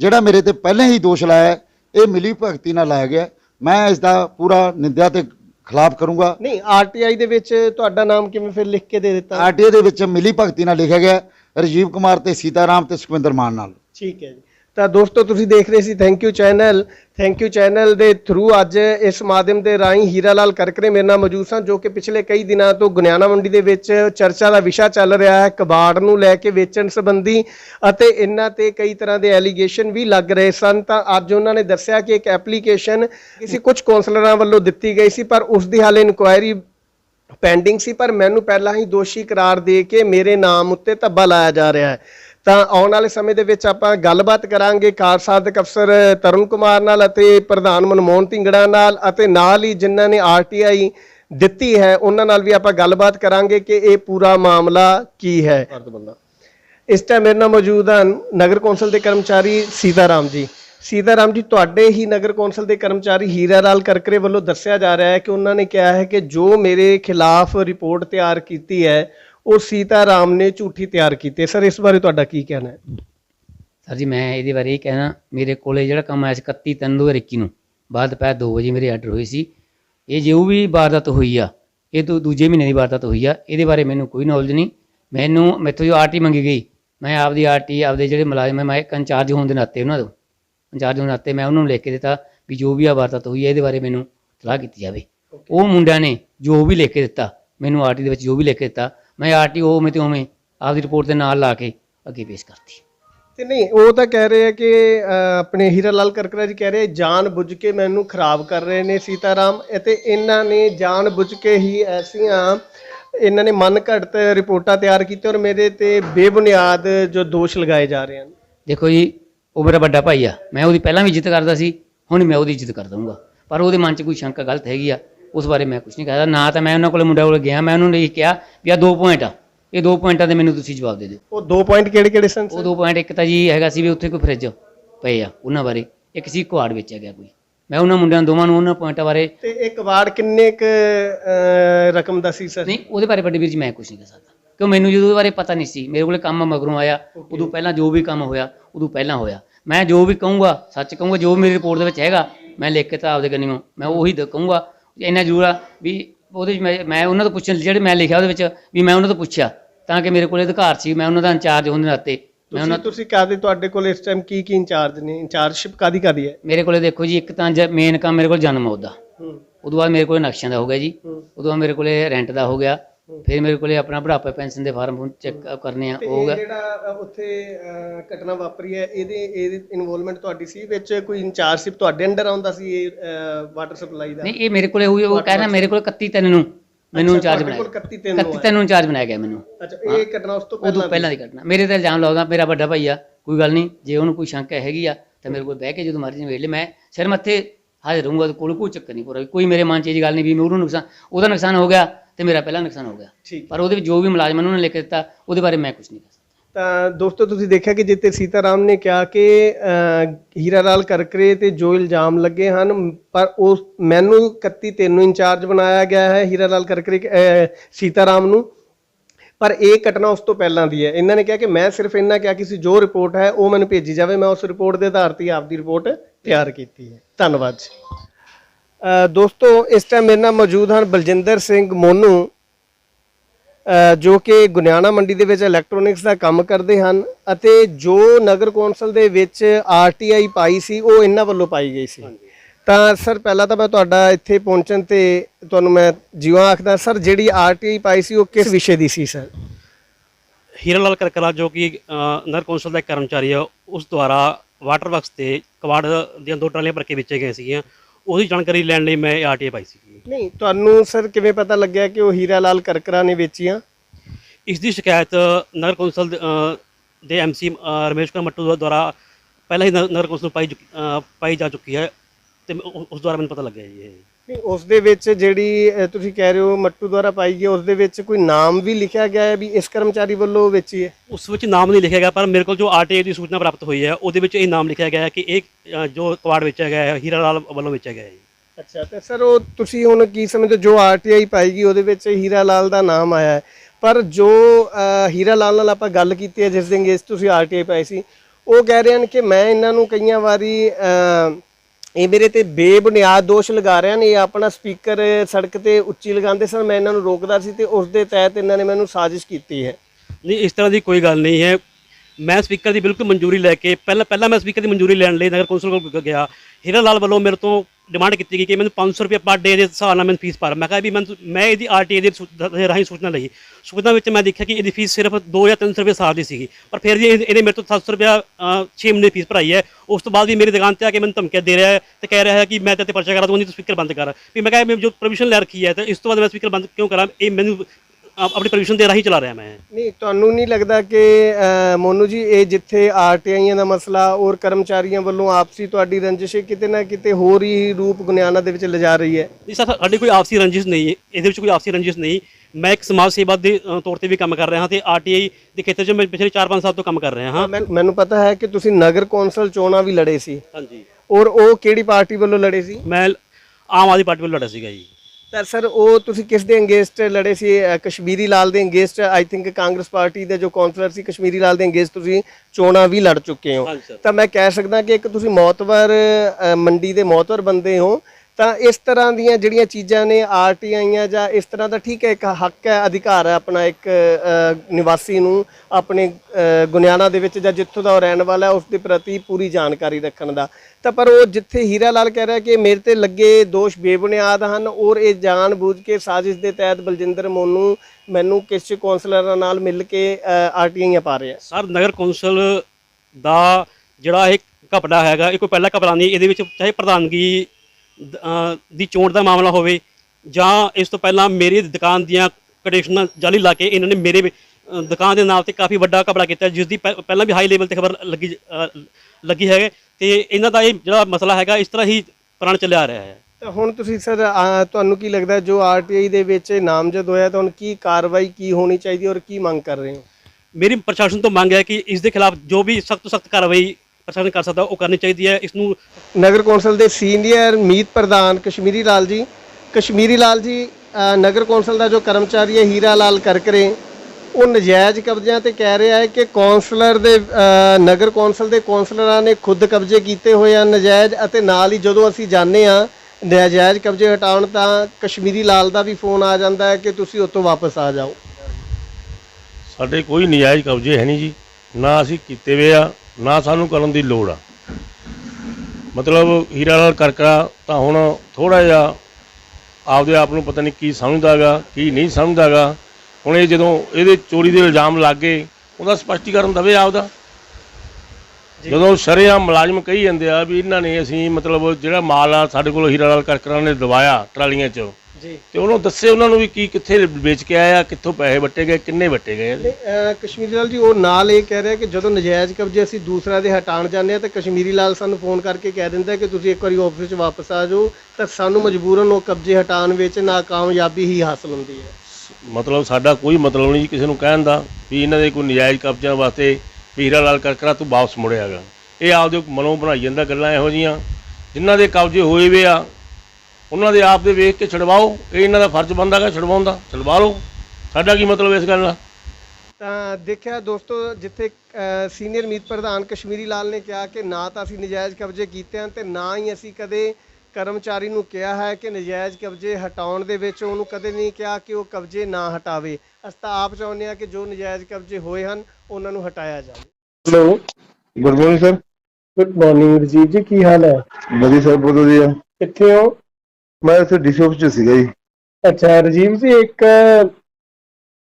ਜਿਹੜਾ ਮੇਰੇ ਤੇ ਪਹਿਲਾਂ ਹੀ ਦੋਸ਼ ਲਾਇਆ ਇਹ ਮਿਲੀ ਭਗਤੀ ਨਾਲ ਲਾਇਆ ਗਿਆ। ਮੈਂ ਇਸ ਦਾ ਪੂਰਾ ਨਿੰਦਿਆ ਤੇ ਖਿਲਾਫ ਕਰੂੰਗਾ। ਨਹੀਂ ਆਰਟੀਆਈ ਦੇ ਵਿੱਚ ਤੁਹਾਡਾ ਨਾਮ ਕਿਵੇਂ ਫਿਰ ਲਿਖ ਕੇ ਦੇ ਦਿੱਤਾ? ਆਰਟੀਏ ਦੇ ਵਿੱਚ ਮਿਲੀ ਭਗਤੀ ਨਾਲ ਲਿਖਿਆ ਗਿਆ ਹੈ, ਰਾਜੀਵ ਕੁਮਾਰ ਤੇ ਸੀਤਾਰਾਮ ਤੇ ਸੁਖਵਿੰਦਰ ਮਾਨ ਨਾਲ। ਠੀਕ ਹੈ ਜੀ। ਤਾਂ ਦੋਸਤੋ, ਤੁਸੀਂ ਦੇਖ ਰਹੇ ਸੀ thank you channel thank you channel ਦੇ ਥਰੂ ਅੱਜ ਇਸ ਮਾਧਿਅਮ ਦੇ ਰਾਹੀਂ ਹੀਰਾ ਲਾਲ ਕਰਕਰੇ ਮੇਰੇ ਨਾਲ ਮੌਜੂਦ ਸਨ, ਜੋ ਕਿ ਪਿਛਲੇ ਕਈ ਦਿਨਾਂ ਤੋਂ ਗੁਨਿਆਣਾ ਮੰਡੀ ਦੇ ਵਿੱਚ ਚਰਚਾ ਦਾ ਵਿਸ਼ਾ ਚੱਲ ਰਿਹਾ ਹੈ, ਕਬਾੜ ਨੂੰ ਲੈ ਕੇ ਵੇਚਣ ਸੰਬੰਧੀ ਅਤੇ ਇਹਨਾਂ ਤੇ ਕਈ ਤਰ੍ਹਾਂ ਦੇ ਐਲੀਗੇਸ਼ਨ ਵੀ ਲੱਗ ਰਹੇ ਸਨ। ਤਾਂ ਅੱਜ ਉਹਨਾਂ ਨੇ ਦੱਸਿਆ ਕਿ ਇੱਕ ਐਪਲੀਕੇਸ਼ਨ ਕਿਸੇ ਕੁਝ ਕੌਂਸਲਰਾਂ ਵੱਲੋਂ ਦਿੱਤੀ ਗਈ ਸੀ, ਪਰ ਉਸ ਦੀ ਹਾਲੇ ਇਨਕੁਆਇਰੀ ਪੈਂਡਿੰਗ ਸੀ, ਪਰ ਮੈਨੂੰ ਪਹਿਲਾਂ ਹੀ ਦੋਸ਼ੀ ਕਰਾਰ ਦੇ ਕੇ ਮੇਰੇ ਨਾਮ ਉੱਤੇ ਧੱਬਾ ਲਾਇਆ ਜਾ ਰਿਹਾ ਹੈ। ਤਾਂ ਆਉਣ ਵਾਲੇ ਸਮੇਂ ਦੇ ਵਿੱਚ ਆਪਾਂ ਗੱਲਬਾਤ ਕਰਾਂਗੇ ਕਾਰ ਸਾਧਕ ਅਫਸਰ ਤਰੁਣ ਕੁਮਾਰ ਨਾਲ ਅਤੇ ਪ੍ਰਧਾਨ ਮਨਮੋਹਨ ਢਿੰਗੜਾ ਨਾਲ ਅਤੇ ਨਾਲ ਹੀ ਜਿਨ੍ਹਾਂ ਨੇ ਆਰਟੀਆਈ ਦਿੱਤੀ ਹੈ ਉਹਨਾਂ ਨਾਲ ਵੀ ਆਪਾਂ ਗੱਲਬਾਤ ਕਰਾਂਗੇ ਕਿ ਇਹ ਪੂਰਾ ਮਾਮਲਾ ਕੀ ਹੈ। ਇਸ ਟਾਈਮ ਮੇਰੇ ਨਾਲ ਮੌਜੂਦ ਹਨ ਨਗਰ ਕੌਂਸਲ ਦੇ ਕਰਮਚਾਰੀ ਸੀਤਾਰਾਮ ਜੀ। ਸੀਤਾਰਾਮ ਜੀ ਤੁਹਾਡੇ ਹੀ ਨਗਰ ਕੌਂਸਲ ਦੇ ਕਰਮਚਾਰੀ ਹੀਰਾ ਲਾਲ ਕਰਕਰੇ ਵੱਲੋਂ ਦੱਸਿਆ ਜਾ ਰਿਹਾ ਹੈ ਕਿ ਉਹਨਾਂ ਨੇ ਕਿਹਾ ਹੈ ਕਿ ਜੋ ਮੇਰੇ ਖਿਲਾਫ ਰਿਪੋਰਟ ਤਿਆਰ ਕੀਤੀ ਹੈ ਉਹ ਸੀਤਾਰਾਮ ਨੇ ਝੂਠੀ ਤਿਆਰ ਕੀਤੀ। ਸਰ ਇਸ ਬਾਰੇ ਤੁਹਾਡਾ ਕੀ ਕਹਿਣਾ ਹੈ? ਸਰ ਜੀ ਮੈਂ ਇਹਦੇ ਬਾਰੇ ਇਹ ਕਹਿਣਾ ਮੇਰੇ ਕੋਲੇ ਜਿਹੜਾ ਕੰਮ ਆਇਆ ਸੀ 31 ਤਿੰਨ ਦੋ ਹਜ਼ਾਰ ਇੱਕੀ ਨੂੰ ਬਾਅਦ ਦੁਪਹਿਰ 2 ਵਜੇ ਮੇਰੇ ਆਰਡਰ ਹੋਈ ਸੀ। ਇਹ ਜੋ ਵੀ ਵਾਰਦਾਤ ਹੋਈ ਆ ਇਹ ਤੋਂ ਦੂਜੇ ਮਹੀਨੇ ਦੀ ਵਾਰਦਾਤ ਹੋਈ ਆ ਇਹਦੇ ਬਾਰੇ ਮੈਨੂੰ ਕੋਈ ਨੌਲੇਜ ਨਹੀਂ। ਮੈਨੂੰ ਮੈਥੋਂ ਜੋ ਆਰਟੀ ਮੰਗੀ ਗਈ ਮੈਂ ਆਪਦੀ ਆਰਟੀ ਆਪਦੇ ਜਿਹੜੇ ਮੁਲਾਜ਼ਮ ਹੈ ਮੈਂ ਇੱਕ ਇੰਚਾਰਜ ਹੋਣ ਦੇ ਨਾਤੇ ਉਹਨਾਂ ਤੋਂ ਇੰਚਾਰਜ ਹੋਣ ਦੇ ਨਾਤੇ ਮੈਂ ਉਹਨਾਂ ਨੂੰ ਲਿਖ ਕੇ ਦਿੱਤਾ ਵੀ ਜੋ ਵੀ ਆ ਵਾਰਦਾਤ ਹੋਈ ਹੈ ਇਹਦੇ ਬਾਰੇ ਮੈਨੂੰ ਸਲਾਹ ਕੀਤੀ ਜਾਵੇ। ਉਹ ਮੁੰਡਿਆਂ ਨੇ ਜੋ ਵੀ ਲਿਖ ਕੇ ਦਿੱਤਾ ਮੈਨੂੰ ਆਰਟੀ ਦੇ ਵਿੱਚ ਜੋ ਵੀ ਲਿਖ ਕੇ ਦਿੱਤਾ ਮੈਂ ਆਰਟੀ ਉਹ ਉਵੇਂ ਤੇ ਉਵੇਂ ਆਪਦੀ ਰਿਪੋਰਟ ਦੇ ਨਾਲ ਲਾ ਕੇ ਅੱਗੇ ਪੇਸ਼ ਕਰਤੀ। ਤੇ ਨਹੀਂ ਉਹ ਤਾਂ ਕਹਿ ਰਹੇ ਆ ਕਿ ਆਪਣੇ ਹੀਰਾ ਲਾਲ ਕਰਕਰਾ ਜੀ ਕਹਿ ਰਹੇ ਜਾਣ ਬੁੱਝ ਕੇ ਮੈਨੂੰ ਖਰਾਬ ਕਰ ਰਹੇ ਨੇ ਸੀਤਾਰਾਮ ਅਤੇ ਇਹਨਾਂ ਨੇ ਜਾਣ ਬੁੱਝ ਕੇ ਹੀ ਐਸੀਆਂ ਇਹਨਾਂ ਨੇ ਮਨ ਘੜਤ ਰਿਪੋਰਟਾਂ ਤਿਆਰ ਕੀਤੀਆਂ ਔਰ ਮੇਰੇ ਤੇ ਬੇਬੁਨਿਆਦ ਜੋ ਦੋਸ਼ ਲਗਾਏ ਜਾ ਰਹੇ ਹਨ। ਦੇਖੋ ਜੀ ਉਹ ਮੇਰਾ ਵੱਡਾ ਭਾਈ ਆ। ਮੈਂ ਉਹਦੀ ਪਹਿਲਾਂ ਵੀ ਇੱਜ਼ਤ ਕਰਦਾ ਸੀ ਹੁਣ ਮੈਂ ਉਹਦੀ ਇੱਜ਼ਤ ਕਰ ਦਊਂਗਾ। ਪਰ ਉਹਦੇ ਮਨ 'ਚ ਕੋਈ ਸ਼ੰਕਾ ਗਲਤ ਹੈਗੀ ਆ। ਉਸ ਬਾਰੇ ਮੈਂ ਕੁਝ ਨਹੀਂ ਕਹਿਦਾ। ਨਾ ਤਾਂ ਮੈਂ ਉਹਨਾਂ ਕੋਲ ਮੁੰਡਿਆਂ ਕੋਲ ਗਿਆ ਮੈਂ ਉਹਨੂੰ ਨਹੀਂ ਕਿਹਾ ਵੀ ਆ ਦੋ ਪੁਆਇੰਟ ਆ। ਇਹ ਦੋ ਪੁਆਇੰਟਾਂ ਦੇ ਮੈਨੂੰ ਤੁਸੀਂ ਜਵਾਬ ਦੇ ਦਿਓ। ਉਹ ਦੋ ਪੁਆਇੰਟ ਕਿਹੜੇ ਕਿਹੜੇ ਸਨ ਉਹ ਦੋ ਪੁਆਇੰਟ ਇੱਕ ਤਾਂ ਜੀ ਹੈਗਾ ਸੀ ਵੀ ਉੱਥੇ ਕੋਈ ਫ੍ਰਿਜ ਪਏ ਆ ਉਹਨਾਂ ਬਾਰੇ। ਇੱਕ ਸੀ ਕੁਆੜ ਵੇਚਿਆ ਗਿਆ ਕੋਈ। ਮੈਂ ਉਹਨਾਂ ਮੁੰਡਿਆਂ ਦੋਵਾਂ ਨੂੰ ਉਹਨਾਂ ਪੁਆਇੰਟਾਂ ਬਾਰੇ ਤੇ ਇੱਕ ਵਾਰ ਕਿੰਨੇ ਕ ਰਕਮ ਦਾ ਸੀ ਸਰ ਨਹੀਂ ਉਹਦੇ ਬਾਰੇ ਵੱਡੇ ਵੀਰ ਜੀ ਮੈਂ ਕੁਝ ਨਹੀਂ ਕਹਿ ਸਕਦਾ। ਕਿਉਂ ਮੈਨੂੰ ਜਦੋਂ ਬਾਰੇ ਪਤਾ ਨਹੀਂ ਸੀ ਮੇਰੇ ਕੋਲੇ ਕੰਮ ਮਗਰੋਂ ਆਇਆ ਉਦੋਂ ਪਹਿਲਾਂ ਜੋ ਵੀ ਕੰਮ ਹੋਇਆ ਉਦੋਂ ਪਹਿਲਾਂ ਹੋਇਆ। ਮੈਂ ਜੋ ਵੀ ਕਹੂੰਗਾ ਸੱਚ ਕਹੂੰਗਾ ਜੋ ਮੇਰੀ ਰਿਪੋਰਟ ਦੇ ਵਿੱਚ ਹੈਗਾ ਮੈਂ ਲਿਖ ਕੇ ਤਾਂ ਆਪਦੇ ਕੰਨੀਓ ਮੈਂ ਉਹੀ ਕਹੂੰਗਾ ਇੰਨਾ ਜ਼ਰੂਰ ਆ ਵੀ ਉਹਦੇ 'ਚ ਮੈਂ ਮੈਂ ਉਹਨਾਂ ਤੋਂ ਪੁੱਛਣ ਜਿਹੜੇ ਮੈਂ ਲਿਖਿਆ ਉਹਦੇ ਵਿੱਚ ਵੀ ਮੈਂ ਉਹਨਾਂ ਤੋਂ ਪੁੱਛਿਆ ਤਾਂ ਕਿ ਮੇਰੇ ਕੋਲੇ ਅਧਿਕਾਰ ਸੀ ਮੈਂ ਉਹਨਾਂ ਦਾ ਇੰਚਾਰਜ ਹੋਣ ਦੇ ਨਾਤੇ। ਮੈਂ ਤੁਸੀਂ ਉਹਨਾਂ ਤੁਸੀਂ ਕਾਦੇ ਤੁਹਾਡੇ ਕੋਲ ਇਸ ਟਾਈਮ ਕੀ ਕੀ ਇੰਚਾਰਜ ਨੇ ਇੰਚਾਰਜਸ਼ਿਪ ਕਾਦੀ ਕਾਦੀ ਹੈ? ਮੇਰੇ ਕੋਲੇ ਦੇਖੋ ਜੀ ਇੱਕ ਤਾਂ ਮੇਨ ਕੰਮ ਮੇਰੇ ਕੋਲ ਜਨਮ ਉਹਦਾ। ਹੂੰ। ਉਦੋਂ ਬਾਅਦ ਮੇਰੇ ਕੋਲੇ ਨਕਸ਼ਿਆਂ ਦਾ ਹੋ ਗਿਆ ਜੀ। ਹੂੰ। ਉਦੋਂ ਬਾਅਦ ਮੇਰੇ ਕੋਲੇ ਰੈਂਟ ਦਾ ਹੋ ਗਿਆ। ਫਿਰ ਮੇਰੇ ਕੋਲੇ ਆਪਣਾ ਬੁਢਾਪਾ ਪੈਨਸ਼ਨ ਦੇ ਫਾਰਮ ਚੈੱਕ ਕਰਨੇ ਆ ਤੇ ਉਹ ਇਹ ਜਿਹੜਾ ਅ, ਉੱਥੇ ਅ, ਘਟਨਾ ਵਾਪਰੀ ਹੈ ਇਹਦੇ ਇਹਦੀ ਇਨਵੋਲਵਮੈਂਟ ਤੁਹਾਡੀ ਸੀ? ਵਿੱਚ ਕੋਈ ਇੰਚਾਰਜਸ਼ਿਪ ਤੁਹਾਡੇ ਅੰਡਰ ਆਉਂਦਾ ਸੀ ਇਹ ਵਾਟਰ ਸਪਲਾਈ ਦਾ? ਨਹੀਂ ਇਹ ਮੇਰੇ ਕੋਲੇ ਹੋਈ ਉਹ ਕਹਿਣਾ ਮੇਰੇ ਕੋਲ 31 ਤਿੰਨ ਨੂੰ ਮੈਨੂੰ ਇੰਚਾਰਜ ਤੁਹਾਡੇ ਬਣਾਇਆ ਕੋਲ 31 ਤਿੰਨ ਨੂੰ 31 ਤਿੰਨ ਨੂੰ ਇੰਚਾਰਜ ਬਣਾਇਆ ਗਿਆ ਮੈਨੂੰ। ਅੱਛਾ ਇਹ ਘਟਨਾ ਉਸ ਤੋਂ ਉਦੋਂ ਪਹਿਲਾਂ ਪਹਿਲਾਂ ਦੀ ਘਟਨਾ। ਮੇਰੇ ਤੇ ਇਲਜ਼ਾਮ ਲਾਉਂਦਾ ਮੇਰਾ ਵੱਡਾ ਭਾਈ ਆ ਕੋਈ ਗੱਲ ਨਹੀਂ ਜੇ ਉਹਨੂੰ ਕੋਈ ਸ਼ੰਕਾ ਹੈਗੀ ਆ ਤਾਂ ਮੇਰੇ ਕੋਲ ਬਹਿ ਕੇ ਜਦੋਂ ਮਰਜ਼ੀ ਵੇਖ ਲੈ ਮੈਂ ਸਿਰ ਮੱਥੇ ਹਾਜ਼ਰ ਰਹੂੰਗਾ ਉਹਦੇ ਕੋਲ ਕੋਈ ਚੱਕਰ ਨਹੀਂ ਪੂਰਾ। ਕੋਈ ਮੇਰੇ ਮਨ 'ਚ ਇਹ ਜਿਹੀ ਗੱਲ ਨਹੀਂ ਵੀ ਮੈਨੂੰ ਨੁਕਸਾਨ ਉਹਦਾ ਨੁਕਸਾਨ ਹੋ ਗਿਆ ਤੇ ਮੇਰਾ ਪਹਿਲਾਂ ਨੁਕਸਾਨ ਹੋ ਗਿਆ। ਠੀਕ। ਪਰ ਉਹਦੇ ਵਿੱਚ ਜੋ ਵੀ ਮੁਲਾਜ਼ਮ ਨੇ ਉਹਨੇ ਲਿਖ ਦਿੱਤਾ ਉਹਦੇ ਬਾਰੇ ਮੈਂ ਕੁਝ ਨਹੀਂ ਕਰ ਸਕਦਾ। ਤਾਂ ਦੋਸਤੋ ਤੁਸੀਂ ਦੇਖਿਆ ਕਿ ਜਿੱਤੇ ਸੀਤਾਰਾਮ ਨੇ ਕਿਹਾ ਕਿ ਅਹ, ਹੀਰਾ ਲਾਲ ਕਰਕਰੇ ਤੇ ਜੋ ਇਲਜ਼ਾਮ ਲੱਗੇ ਹਨ ਪਰ ਉਸ ਮੈਨੂੰ 31 ਤਿੰਨ ਇੰਚਾਰਜ ਬਣਾਇਆ ਗਿਆ ਹੈ ਹੀਰਾ ਲਾਲ ਕਰਕਰੇ ਸੀਤਾਰਾਮ ਨੂੰ। ਪਰ ਇਹ ਘਟਨਾ ਉਸ ਤੋਂ ਪਹਿਲਾਂ ਦੀ ਹੈ। ਇਹਨਾਂ ਨੇ ਕਿਹਾ ਕਿ ਮੈਂ ਸਿਰਫ ਇਹਨਾਂ ਕਿਹਾ ਕਿ ਸੀ ਜੋ ਰਿਪੋਰਟ ਹੈ ਉਹ ਮੈਨੂੰ ਭੇਜੀ ਜਾਵੇ ਮੈਂ ਉਸ ਰਿਪੋਰਟ ਦੇ ਆਧਾਰ ਤੇ ਆਪਦੀ ਰਿਪੋਰਟ ਤਿਆਰ ਕੀਤੀ ਹੈ। ਧੰਨਵਾਦ ਦੋਸਤੋ ਇਸ ਟਾਈਮ ਮੇਰੇ ਨਾਲ ਮੌਜੂਦ ਹਨ ਬਲਜਿੰਦਰ ਸਿੰਘ ਮੋਨੂ ਜੋ ਕਿ ਗੁਨਿਆਣਾ ਮੰਡੀ ਦੇ ਵਿੱਚ ਇਲੈਕਟ੍ਰੋਨਿਕਸ ਦਾ ਕੰਮ ਕਰਦੇ ਹਨ ਅਤੇ ਜੋ ਨਗਰ ਕੌਂਸਲ ਦੇ ਵਿੱਚ ਆਰਟੀਆਈ ਪਾਈ ਸੀ ਉਹ ਇਹਨਾਂ ਵੱਲੋਂ ਪਾਈ ਗਈ ਸੀ। ਤਾਂ ਸਰ ਪਹਿਲਾਂ ਤਾਂ ਮੈਂ ਤੁਹਾਡਾ ਇੱਥੇ ਪਹੁੰਚਣ ਤੇ ਤੁਹਾਨੂੰ ਮੈਂ ਜਿਉਂ ਆਖਦਾ ਸਰ ਜਿਹੜੀ ਆਰਟੀਆਈ ਪਾਈ ਸੀ ਉਹ ਕਿਸ ਵਿਸ਼ੇ ਦੀ ਸੀ ਸਰ? ਹੀਰਾ ਲਾਲ ਕਰਕਰਾ ਜੋ ਕਿ ਨਗਰ ਕੌਂਸਲ ਦਾ ਇੱਕ ਕਰਮਚਾਰੀ ਆ ਉਸ ਦੁਆਰਾ ਵਾਟਰ ਵਰਕਸ ਤੇ ਕਵਾੜ ਦੀਆਂ ਦੋ ਟਰਾਲੀਆਂ ਭਰ ਕੇ ਵੇਚੇ ਗਏ ਸੀਗੀਆਂ। ਉਹਦੀ ਜਾਣਕਾਰੀ ਲੈਣ ਲਈ ਮੈਂ ਆਰਟੀਏ ਪਾਈ ਸੀ। ਨਹੀਂ ਤੁਹਾਨੂੰ ਸਰ ਕਿਵੇਂ ਪਤਾ ਲੱਗਿਆ ਕਿ ਉਹ ਹੀਰਾ ਲਾਲ ਕਰਕਰਾ ਨੇ ਵੇਚੀਆਂ? ਇਸ ਦੀ ਸ਼ਿਕਾਇਤ ਨਗਰ ਕੌਂਸਲ ਦੇ, ਅ, ਦੇ ਐਮਸੀ ਰਮੇਸ਼ ਕੁਮਾਰ ਮੱਟੂ ਦੁਆਰਾ ਪਹਿਲਾਂ ਹੀ ਨ- ਨਗਰ ਕੌਂਸਲ ਨੂੰ ਪਾਈ ਚੁੱਕ- ਅ, ਪਾਈ ਜਾ ਚੁੱਕੀ ਹੈ ਤੇ ਮੈਂ ਉਹ- ਉਸ ਦੁਆਰਾ ਮੈਨੂੰ ਪਤਾ ਲੱਗਿਆ ਜੀ ਇਹ। ਨਹੀਂ ਉਸ ਦੇ ਵਿੱਚ ਜਿਹੜੀ ਅ, ਤੁਸੀਂ ਕਹਿ ਰਹੇ ਹੋ ਮੱਟੂ ਦੁਆਰਾ ਪਾਈ ਗਈ ਉਸ ਦੇ ਵਿੱਚ ਕੋਈ ਨਾਮ ਵੀ ਲਿਖਿਆ ਗਿਆ ਹੈ ਵੀ ਇਸ ਕਰਮਚਾਰੀ ਵੱਲੋਂ ਵੇਚੀ ਹੈ ਉਸ ਵਿੱਚ ਨਾਮ ਨਹੀਂ ਲਿਖਿਆ ਗਿਆ ਪਰ ਮੇਰੇ ਕੋਲ ਜੋ ਆਰਟੀਏ ਦੀ ਸੂਚਨਾ ਪ੍ਰਾਪਤ ਹੋਈ ਹੈ ਉਹਦੇ ਵਿੱਚ ਇਹ ਨਾਮ ਲਿਖਿਆ ਗਿਆ ਹੈ ਕਿ ਇਹ ਅ, ਜੋ ਕਵਾੜ ਵੇਚਿਆ ਗਿਆ ਹੈ ਹੀਰਾ ਲਾਲ ਵੱਲੋਂ ਵੇਚਿਆ ਗਿਆ ਹੈ ਜੀ ਅੱਛਾ ਤੇ ਸਰ ਉਹ ਤੁਸੀਂ ਹੁਣ ਕੀ ਸਮਝਦੇ ਹੋ? ਜੋ ਆਰਟੀਆਈ ਪਾਏਗੀ ਉਹਦੇ ਵਿੱਚ ਹੀਰਾ ਲਾਲ ਦਾ ਨਾਮ ਆਇਆ ਹੈ ਪਰ ਜੋ ਹੀਰਾ ਲਾਲ ਨਾਲ ਆਪਾਂ ਗੱਲ ਕੀਤੀ ਹੈ ਜਿਸ ਦਿਨ ਇਸ ਤੁਸੀਂ ਆਰਟੀਆਈ ਪਾਈ ਸੀ ਉਹ ਕਹਿ ਰਹੇ ਹਨ ਕਿ ਮੈਂ ਇਹਨਾਂ ਨੂੰ ਕਈਆਂ ਵਾਰੀ ਇਹ ਮੇਰੇ ਤੇ ਬੇਬੁਨਿਆਦ ਦੋਸ਼ ਲਗਾ ਰਹੇ ਹਨ ਇਹ ਆਪਣਾ ਸਪੀਕਰ ਸੜਕ ਤੇ ਉੱਚੀ ਲਗਾਉਂਦੇ ਸਨ, ਮੈਂ ਇਹਨਾਂ ਨੂੰ ਰੋਕਦਾ ਸੀ ਤੇ ਉਸ ਦੇ ਤਹਿਤ ਇਹਨਾਂ ਨੇ ਮੈਨੂੰ ਸਾਜ਼ਿਸ਼ ਕੀਤੀ ਹੈ। ਨਹੀਂ, ਇਸ ਤਰ੍ਹਾਂ ਦੀ ਕੋਈ ਗੱਲ ਨਹੀਂ ਹੈ। ਮੈਂ ਸਪੀਕਰ ਦੀ ਬਿਲਕੁਲ ਮਨਜ਼ੂਰੀ ਲੈ ਕੇ, ਪਹਿਲਾਂ ਪਹਿਲਾਂ ਮੈਂ ਸਪੀਕਰ ਦੀ ਮਨਜ਼ੂਰੀ ਲੈਣ ਲਈ ਨਗਰ ਕੌਂਸਲ ਕੋਲ ਗਿਆ। ਹੀਰਾ ਲਾਲ ਵੱਲੋਂ ਮੇਰੇ ਤੋਂ ਡਿਮਾਂਡ ਕੀਤੀ ਗਈ ਕਿ ਮੈਨੂੰ 500 ਰੁਪਏ ਪਰ ਡੇ ਦੇ ਹਿਸਾਬ ਨਾਲ ਮੈਨੂੰ ਫੀਸ ਭਰ ਮੈਂ ਕਿਹਾ ਵੀ ਮੈਂ ਮੈਂ ਇਹਦੀ ਆਰਟੀਏ ਦੇ ਸੂ- ਦੇ ਰਾਹੀਂ ਸੂਚਨਾ ਲਈ। ਸੂਚਨਾ ਵਿੱਚ ਮੈਂ ਦੇਖਿਆ ਕਿ ਇਹਦੀ ਫੀਸ ਸਿਰਫ 2 ਜਾਂ 300 ਰੁਪਏ ਸਾਲ ਦੀ ਸੀਗੀ। ਪਰ ਫਿਰ ਵੀ ਇਹ- ਇਹਨੇ ਮੇਰੇ ਤੋਂ 700 ਰੁਪਏ 6 ਮਹੀਨੇ ਦੀ ਫੀਸ ਭਰਾਈ ਹੈ। ਉਸ ਤੋਂ ਬਾਅਦ ਵੀ ਮੇਰੀ ਦੁਕਾਨ ਤੇ ਆ ਕੇ ਮੈਨੂੰ ਧਮਕੀਆਂ ਦੇ ਰਿਹਾ ਹੈ ਤੇ ਕਹਿ ਰਿਹਾ ਹੈ ਕਿ ਮੈਂ ਤੇਰੇ ਤੇ ਪਰਚਾ ਕਰਾ ਦੂੰਗਾ ਨਹੀਂ ਤੂੰ ਸਪੀਕਰ ਬੰਦ ਕਰ। ਵੀ ਮੈਂ ਕਿਹਾ ਮੈਂ ਜੋ ਪਰਮਿਸ਼ਨ ਲੈ ਰੱਖੀ ਹੈ ਤੇ ਇਸ ਤੋਂ ਬਾਅਦ ਮੈਂ ਸਪੀਕਰ ਬੰਦ ਕਿਉਂ ਕਰਾਂ? ਇਹ ਮੈਨੂੰ ਆਪਣੀ ਪਰਮਿਸ਼ਨ ਦੇ ਰਾਹੀਂ ਚਲਾ ਰਿਹਾ ਮੈਂ। ਨਹੀਂ ਤੁਹਾਨੂੰ ਨਹੀਂ ਲੱਗਦਾ ਕਿ ਅਹ, ਮੋਨੂ ਜੀ ਇਹ ਜਿੱਥੇ ਆਰਟੀਆਈਆਂ ਦਾ ਮਸਲਾ ਔਰ ਕਰਮਚਾਰੀਆਂ ਵੱਲੋਂ ਆਪਸੀ ਤੁਹਾਡੀ ਰੰਜਿਸ਼ ਕਿਤੇ ਨਾ ਕਿਤੇ ਹੋਰ ਹੀ ਰੂਪ ਗੁਨਿਆਣਾ ਦੇ ਵਿੱਚ ਲਿਜਾ ਰਹੀ ਹੈ? ਨਹੀਂ ਸਰ ਸਾਡੀ ਕੋਈ ਆਪਸੀ ਰੰਜਿਸ਼ ਨਹੀਂ ਹੈ। ਇਹਦੇ ਵਿੱਚ ਕੋਈ ਆਪਸੀ ਰੰਜਿਸ਼ ਨਹੀਂ। ਮੈਂ ਇੱਕ ਸਮਾਜ ਸੇਵਾ ਦੇ ਅ, ਤੌਰ ਤੇ ਵੀ ਕੰਮ ਕਰ ਰਿਹਾ ਹਾਂ ਤੇ ਆਰਟੀਆਈ ਦੇ ਖੇਤਰ 'ਚ ਮੈਂ ਪਿਛਲੇ 4-5 ਸਾਲ ਤੋਂ ਕੰਮ ਕਰ ਰਿਹਾ ਹਾਂ। ਮੈਨੂੰ ਮੈਨੂੰ ਪਤਾ ਹੈ ਕਿ ਤੁਸੀਂ ਨਗਰ ਕੌਂਸਲ ਚੋਣਾਂ ਵੀ ਲੜੇ ਸੀ। ਹਾਂਜੀ। ਔਰ ਉਹ ਕਿਹੜੀ ਪਾਰਟੀ ਵੱਲੋਂ ਲੜੇ ਸੀ? ਮੈਂ ਆਮ ਆਦਮੀ ਪਾਰਟੀ ਵੱਲੋਂ ਲੜਿਆ ਸੀਗਾ ਜੀ। ਤਾਂ ਸਰ ਉਹ ਤੁਸੀਂ ਕਿਸ ਦੇ ਅੰਗੇਸਟ ਲੜੇ ਸੀ? ਕਸ਼ਮੀਰੀ ਲਾਲ ਦੇ against I think Congress party ਦੇ ਜੋ ਕਾਉਂਸਲਰ ਸੀ ਕਸ਼ਮੀਰੀ ਲਾਲ ਦੇ ਅੰਗੇਸਟ ਤੁਸੀਂ ਚੋਣਾਂ ਵੀ ਲੜ ਚੁੱਕੇ ਹੋ। ਹਾਂਜੀ ਸਰ। ਤਾਂ ਮੈਂ ਕਹਿ ਸਕਦਾ ਕਿ ਇੱਕ ਤੁਸੀਂ ਮੌਤਵਰ ਮੰਡੀ ਦੇ ਮੌਤਵਰ ਬੰਦੇ ਹੋ। ਤਾਂ ਇਸ ਤਰ੍ਹਾਂ ਦੀਆਂ ਜਿਹੜੀਆਂ ਚੀਜ਼ਾਂ ਨੇ ਆਰਟੀਆਈਆਂ ਜਾਂ ਇਸ ਤਰ੍ਹਾਂ ਦਾ ਠੀਕ ਹੈ, ਇੱਕ ਹੱਕ ਹੈ, ਅਧਿਕਾਰ ਹੈ ਆਪਣਾ ਇੱਕ ਨਿਵਾਸੀ ਨੂੰ ਆਪਣੇ ਗੁਨਿਆਣਾ ਦੇ ਵਿੱਚ ਜਾਂ ਜਿੱਥੋਂ ਦਾ ਉਹ ਰਹਿਣ ਵਾਲਾ ਹੈ ਉਸ ਦੇ ਪ੍ਰਤੀ ਪੂਰੀ ਜਾਣਕਾਰੀ ਰੱਖਣ ਦਾ। ਤਾਂ ਪਰ ਉਹ ਜਿੱਥੇ ਹੀਰਾ ਲਾਲ ਕਹਿ ਰਿਹਾ ਕਿ ਮੇਰੇ ਤੇ ਲੱਗੇ ਦੋਸ਼ ਬੇਬੁਨਿਆਦ ਹਨ, ਔਰ ਇਹ ਜਾਣ ਬੁੱਝ ਕੇ ਸਾਜ਼ਿਸ਼ ਦੇ ਤਹਿਤ ਬਲਜਿੰਦਰ ਮੋਨੂ ਮੈਨੂੰ ਕਿਸੇ ਕੌਂਸਲਰਾਂ ਨਾਲ ਮਿਲ ਕੇ ਆਰਟੀਆਈਆਂ ਪਾ ਰਿਹਾ ਸਰ, ਨਗਰ ਕੌਂਸਲ ਦਾ ਜਿਹੜਾ ਇਹ ਘਪਲਾ ਹੈਗਾ, ਇਹ ਕੋਈ ਪਹਿਲਾ ਘਪਲਾ ਨਹੀਂ, ਇਹਦੇ ਵਿੱਚ ਚਾਹੇ ਪ੍ਰਧਾਨਗੀ ਦ- ਚੋਣ ਦਾ ਮਾਮਲਾ ਹੋਵੇ ਜਾਂ ਇਸ ਤੋਂ ਪਹਿਲਾਂ ਮੇਰੀ ਦੁਕਾਨ ਦੀਆਂ ਕੰਡੀਸ਼ਨਾਂ ਜਾਲੀ ਲਾ ਕੇ ਇਹਨਾਂ ਨੇ ਮੇਰੇ ਦੁਕਾਨ ਦੇ ਨਾਮ ਤੇ ਕਾਫੀ ਵੱਡਾ ਘਪਲਾ ਕੀਤਾ ਜਿਸ ਦੀ ਪਹਿ- ਪਹਿਲਾਂ ਵੀ ਹਾਈ ਲੈਵਲ ਤੇ ਖਬਰ ਲੱਗੀ ਲੱਗੀ ਹੈ ਤੇ ਇਹਨਾਂ ਦਾ ਇਹ ਜਿਹੜਾ ਮਸਲਾ ਹੈਗਾ ਇਸ ਤਰ੍ਹਾਂ ਹੀ ਪੁਰਾਣਾ ਚੱਲਿਆ ਆ ਰਿਹਾ ਹੈ। ਤਾਂ ਹੁਣ ਤੁਸੀਂ ਸਰ ਤੁਹਾਨੂੰ ਕੀ ਲੱਗਦਾ ਜੋ ਆਰਟੀਆਈ ਦੇ ਵਿੱਚ ਨਾਮਜ਼ਦ ਹੋਇਆ ਤਾਂ ਹੁਣ ਕੀ ਕਾਰਵਾਈ ਕੀ ਹੋਣੀ ਚਾਹੀਦੀ ਔਰ ਕੀ ਮੰਗ ਕਰ ਰਹੇ ਹੋ? ਮੇਰੀ ਪ੍ਰਸ਼ਾਸਨ ਤੋਂ ਮੰਗ ਹੈ ਕਿ ਇਸ ਦੇ ਖਿਲਾਫ ਜੋ ਵੀ ਸਖਤ ਤੋਂ ਸਖਤ ਕਾਰਵਾਈ ਪ੍ਰਸ਼ਾਸਨ ਕਰ ਸਕਦਾ ਉਹ ਕਰਨੀ ਚਾਹੀਦੀ ਹੈ ਇਸ ਨੂੰ ਨਗਰ ਕੌਂਸਲ ਦੇ ਸੀਨੀਅਰ ਮੀਤ ਪ੍ਰਧਾਨ ਕਸ਼ਮੀਰੀ ਲਾਲ ਜੀ ਕਸ਼ਮੀਰੀ ਲਾਲ ਜੀ ਨਗਰ ਕੌਂਸਲ ਦਾ ਜੋ ਕਰਮਚਾਰੀ ਹੈ ਹੀਰਾ ਲਾਲ ਕਰਕਰੇ ਉਹ ਨਜਾਇਜ਼ ਕਬਜ਼ਿਆਂ ਤੇ ਕਹਿ ਰਿਹਾ ਹੈ ਕਿ ਕੌਂਸਲਰ ਦੇ ਨਗਰ ਕੌਂਸਲ ਦੇ ਕੌਂਸਲਰਾਂ ਨੇ ਖੁਦ ਕਬਜ਼ੇ ਕੀਤੇ ਹੋਏ ਆ ਨਜਾਇਜ਼ ਅਤੇ ਨਾਲ ਹੀ ਜਦੋਂ ਅਸੀਂ ਜਾਂਦੇ ਆ ਨਜਾਇਜ਼ ਕਬਜ਼ੇ ਹਟਾਉਣ ਤਾਂ ਕਸ਼ਮੀਰੀ ਲਾਲ ਦਾ ਵੀ ਫੋਨ ਆ ਜਾਂਦਾ ਹੈ ਕਿ ਤੁਸੀਂ ਉੱਥੋਂ ਵਾਪਸ ਆ ਜਾਓ। ਸਾਡੇ ਕੋਈ ਨਜਾਇਜ਼ ਕਬਜ਼ੇ ਹੈ ਨਹੀਂ ਜੀ ਨਾ ਅਸੀਂ ਕੀਤੇ ਵੇ ਆ ਨਾ ਸਾਨੂੰ ਕਰਨ ਦੀ ਲੋੜ ਆ। ਮਤਲਬ ਹੀਰਾ ਲਾਲ ਕਰਕਰਾ ਤਾਂ ਹੁਣ ਥੋੜਾ ਜਿਹਾ ਆਪਦੇ ਆਪ ਨੂੰ ਪਤਾ ਨਹੀਂ ਕੀ ਸਮਝਦਾਗਾ ਕੀ ਨਹੀਂ ਸਮਝਦਾਗਾ। ਹੁਣ ਇਹ ਜਦੋਂ ਇਹਦੇ ਚੋਰੀ ਦੇ ਇਲਜ਼ਾਮ ਲੱਗ ਗਏ ਉਹਦਾ ਸਪਸ਼ਟੀਕਰਨ ਦਵੇ ਆਪਦਾ। ਜਦੋਂ ਸ਼ਰੇਆਮ ਮੁਲਾਜ਼ਮ ਕਹੀ ਜਾਂਦੇ ਆ ਵੀ ਇਹਨਾਂ ਨੇ ਅਸੀਂ ਮਤਲਬ ਜਿਹੜਾ ਮਾਲ ਆ ਸਾਡੇ ਕੋਲ ਹੀਰਾ ਲਾਲ ਕਰਕਰਾ ਨੇ ਦਵਾਇਆ ਟਰਾਲੀਆਂ 'ਚ ਜੀ। ਤੇ ਉਹਨੂੰ ਦੱਸੇ ਉਹਨਾਂ ਨੂੰ ਵੀ ਕੀ ਕਿੱਥੇ ਵੇਚ ਕੇ ਆਇਆ ਕਿੱਥੋਂ ਪੈਸੇ ਵੱਟੇ ਗਏ ਕਿੰਨੇ ਵੱਟੇ ਗਏ। ਅਹ ਕਸ਼ਮੀਰੀ ਲਾਲ ਜੀ ਉਹ ਨਾਲ ਇਹ ਕਹਿ ਰਿਹਾ ਕਿ ਜਦੋਂ ਨਜਾਇਜ਼ ਕਬਜ਼ੇ ਅਸੀਂ ਦੂਸਰਾ ਦੇ ਹਟਾਉਣ ਜਾਂਦੇ ਆ ਤਾਂ ਕਸ਼ਮੀਰੀ ਲਾਲ ਸਾਨੂੰ ਫੋਨ ਕਰਕੇ ਕਹਿ ਦਿੰਦਾ ਕਿ ਤੁਸੀਂ ਇੱਕ ਵਾਰੀ ਆਫਿਸ 'ਚ ਵਾਪਸ ਆ ਜਾਓ ਤਾਂ ਸਾਨੂੰ ਮਜਬੂਰਨ ਉਹ ਕਬਜ਼ੇ ਹਟਾਉਣ ਵਿੱਚ ਨਾਕਾਮਯਾਬੀ ਹੀ ਹਾਸਲ ਹੁੰਦੀ ਹੈ। ਮਤਲਬ ਸਾਡਾ ਕੋਈ ਮਤਲਬ ਨਹੀਂ ਜੀ ਕਿਸੇ ਨੂੰ ਕਹਿਣ ਦਾ ਵੀ ਇਹਨਾਂ ਦੇ ਕੋਈ ਨਜਾਇਜ਼ ਕਬਜ਼ਿਆਂ ਵਾਸਤੇ ਵੀ ਹੀਰਾ ਲਾਲ ਕਰਕਰਾ ਤੂੰ ਵਾਪਸ ਮੁੜਿਆਗਾ ਇਹ ਆਪਦੇ ਮਨੋਂ ਬਣਾਈ ਜਾਂਦਾ ਗੱਲਾਂ ਇਹੋ ਜੀਆਂ ਜਿਨ੍ਹਾਂ ਦੇ ਕਬਜ਼ੇ ਹੋਏ ਵੇ ਆ ਉਹਨਾਂ ਦੇ ਆਪ ਦੇ ਵੇਖ ਕੇ ਛਡਵਾਓ ਇਹ ਇਹਨਾਂ ਦਾ ਫਰਜ਼ ਬਣਦਾ ਹੈਗਾ ਛਡਵਾਉਣ ਦਾ ਛਡਵਾ ਲਓ। ਸਾਡਾ ਕੀ ਮਤਲਬ ਇਸ ਗੱਲ ਨਾਲ ਤਾਂ ਦੇਖਿਆ ਦੋਸਤੋ ਜਿੱਥੇ ਸੀਨੀਅਰ ਮੀਤ ਪ੍ਰਧਾਨ ਕਸ਼ਮੀਰੀ ਲਾਲ ਨੇ ਕਿਹਾ ਕਿ ਨਾ ਤਾਂ ਅਸੀਂ ਨਜਾਇਜ਼ ਕਬਜ਼ੇ ਕੀਤੇ ਹਨ ਤੇ ਨਾ ਹੀ ਅਸੀਂ ਕਦੇ ਕਰਮਚਾਰੀ ਨੂੰ ਕਿਹਾ ਹੈ ਕਿ ਨਜਾਇਜ਼ ਕਬਜ਼ੇ ਹਟਾਉਣ ਦੇ ਵਿੱਚ ਉਹਨੂੰ ਕਦੇ ਨਹੀਂ ਕਿਹਾ ਕਿ ਉਹ ਕਬਜ਼ੇ ਨਾ ਹਟਾਵੇ। ਅਸੀਂ ਤਾਂ ਆਪ ਚਾਹੁੰਦੇ ਹਾਂ ਕਿ ਜੋ ਨਜਾਇਜ਼ ਕਬਜ਼ੇ ਹੋਏ ਹਨ ਉਹਨਾਂ ਨੂੰ ਹਟਾਇਆ ਜਾਵੇ। Hello good morning sir good morning Rajit ji ਕੀ ਹਾਲ ਹੈ? ਵਧੀਆ ਸਰ ਬਹੁਤ ਵਧੀਆ। ਕਿੱਥੇ ਹੋ? ਮੈਂ ਇੱਥੇ ਡੀਸੀ ਆਫਿਸ ਚ ਸੀਗਾ ਜੀ। ਅੱਛਾ ਰਜੀਵ ਜੀ ਇੱਕ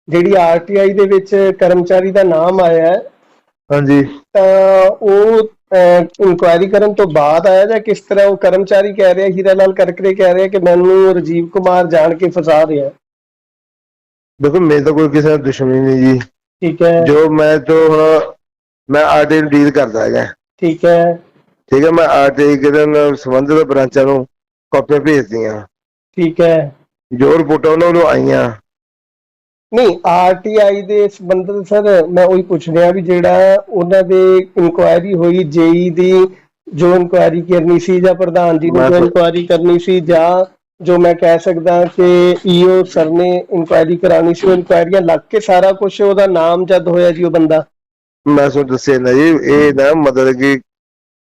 ਜਿਹੜੀ ਆਰਟੀਆਈ ਦੇ ਵਿੱਚ ਕਰਮਚਾਰੀ ਦਾ ਨਾਮ ਆਇਆ ਹੈ ਹਾਂਜੀ। ਤਾਂ ਉਹ ਇਨਕੁਆਇਰੀ ਕਰਨ ਤੋਂ ਬਾਅਦ ਆਇਆ ਜਾਂ ਕਿਸ ਤਰ੍ਹਾਂ ਉਹ ਕਰਮਚਾਰੀ ਕਹਿ ਰਿਹਾ ਹੀਰਾ ਲਾਲ ਕਰਕਰੇ ਕਹਿ ਰਿਹਾ ਕਿ ਮੈਨੂੰ ਰਜੀਵ ਕੁਮਾਰ ਜਾਣ ਕੇ ਫਸਾ ਰਿਹਾ। ਦੇਖੋ ਮੇਰੇ ਤਾਂ ਕੋਈ ਕਿਸੇ ਨਾਲ ਦੁਸ਼ਮਣੀ ਨਹੀਂ ਜੀ। ਠੀਕ ਹੈ। ਜੋ ਮੈਂ ਤੋਂ ਹੁਣ ਮੈਂ ਆਰਟੀ ਨੂੰ ਡੀਲ ਕਰਦਾ ਹੈਗਾ। ਠੀਕ ਹੈ। ਠੀਕ ਹੈ ਮੈਂ ਆਰਟੀ ਕਿਹਦੇ ਨਾਲ ਸੰਬੰਧਿਤ ਬ੍ਰਾਂਚਾਂ ਨੂੰ। ਕਾਪੀਆਂ ਭੇਜਦੀਆਂ। ਠੀਕ ਹੈ। ਜੋ ਰਿਪੋਰਟਾਂ ਉਹਨਾਂ ਨੂੰ ਆਈਆਂ। ਨਹੀਂ ਆਰਟੀਆਈ ਦੇ ਸੰਬੰਧਿਤ ਸਰ ਮੈਂ ਉਹੀ ਪੁੱਛ ਰਿਹਾ ਵੀ ਜਿਹੜਾ ਉਹਨਾਂ ਦੇ ਇਨਕੁਆਇਰੀ ਹੋਈ ਜੇਈ ਦੀ ਜੋ ਇਨਕੁਆਇਰੀ ਕਰਨੀ ਸੀ ਜਾਂ ਪ੍ਰਧਾਨ ਜੀ ਨੂੰ ਜੋ ਇਨਕੁਆਇਰੀ ਕਰਨੀ ਸੀ ਜਾਂ ਜੋ ਮੈਂ ਕਹਿ ਸਕਦਾ ਕਿ ਈਓ ਸਰ ਨੇ ਇਨਕੁਆਇਰੀ ਕਰਾਣੀ ਸੀ ਇਨਕੁਆਇਰੀਆਂ ਲੱਗ ਕੇ ਸਾਰਾ ਕੁਝ ਉਹਦਾ ਨਾਮ ਜਦ ਹੋਇਆ ਜੀ ਉਹ ਬੰਦਾ? ਮੈਂ ਤੁਹਾਨੂੰ ਦੱਸਿਆ ਨਾ ਜੀ ਇਹ ਨਾ ਮਤਲਬ ਕਿ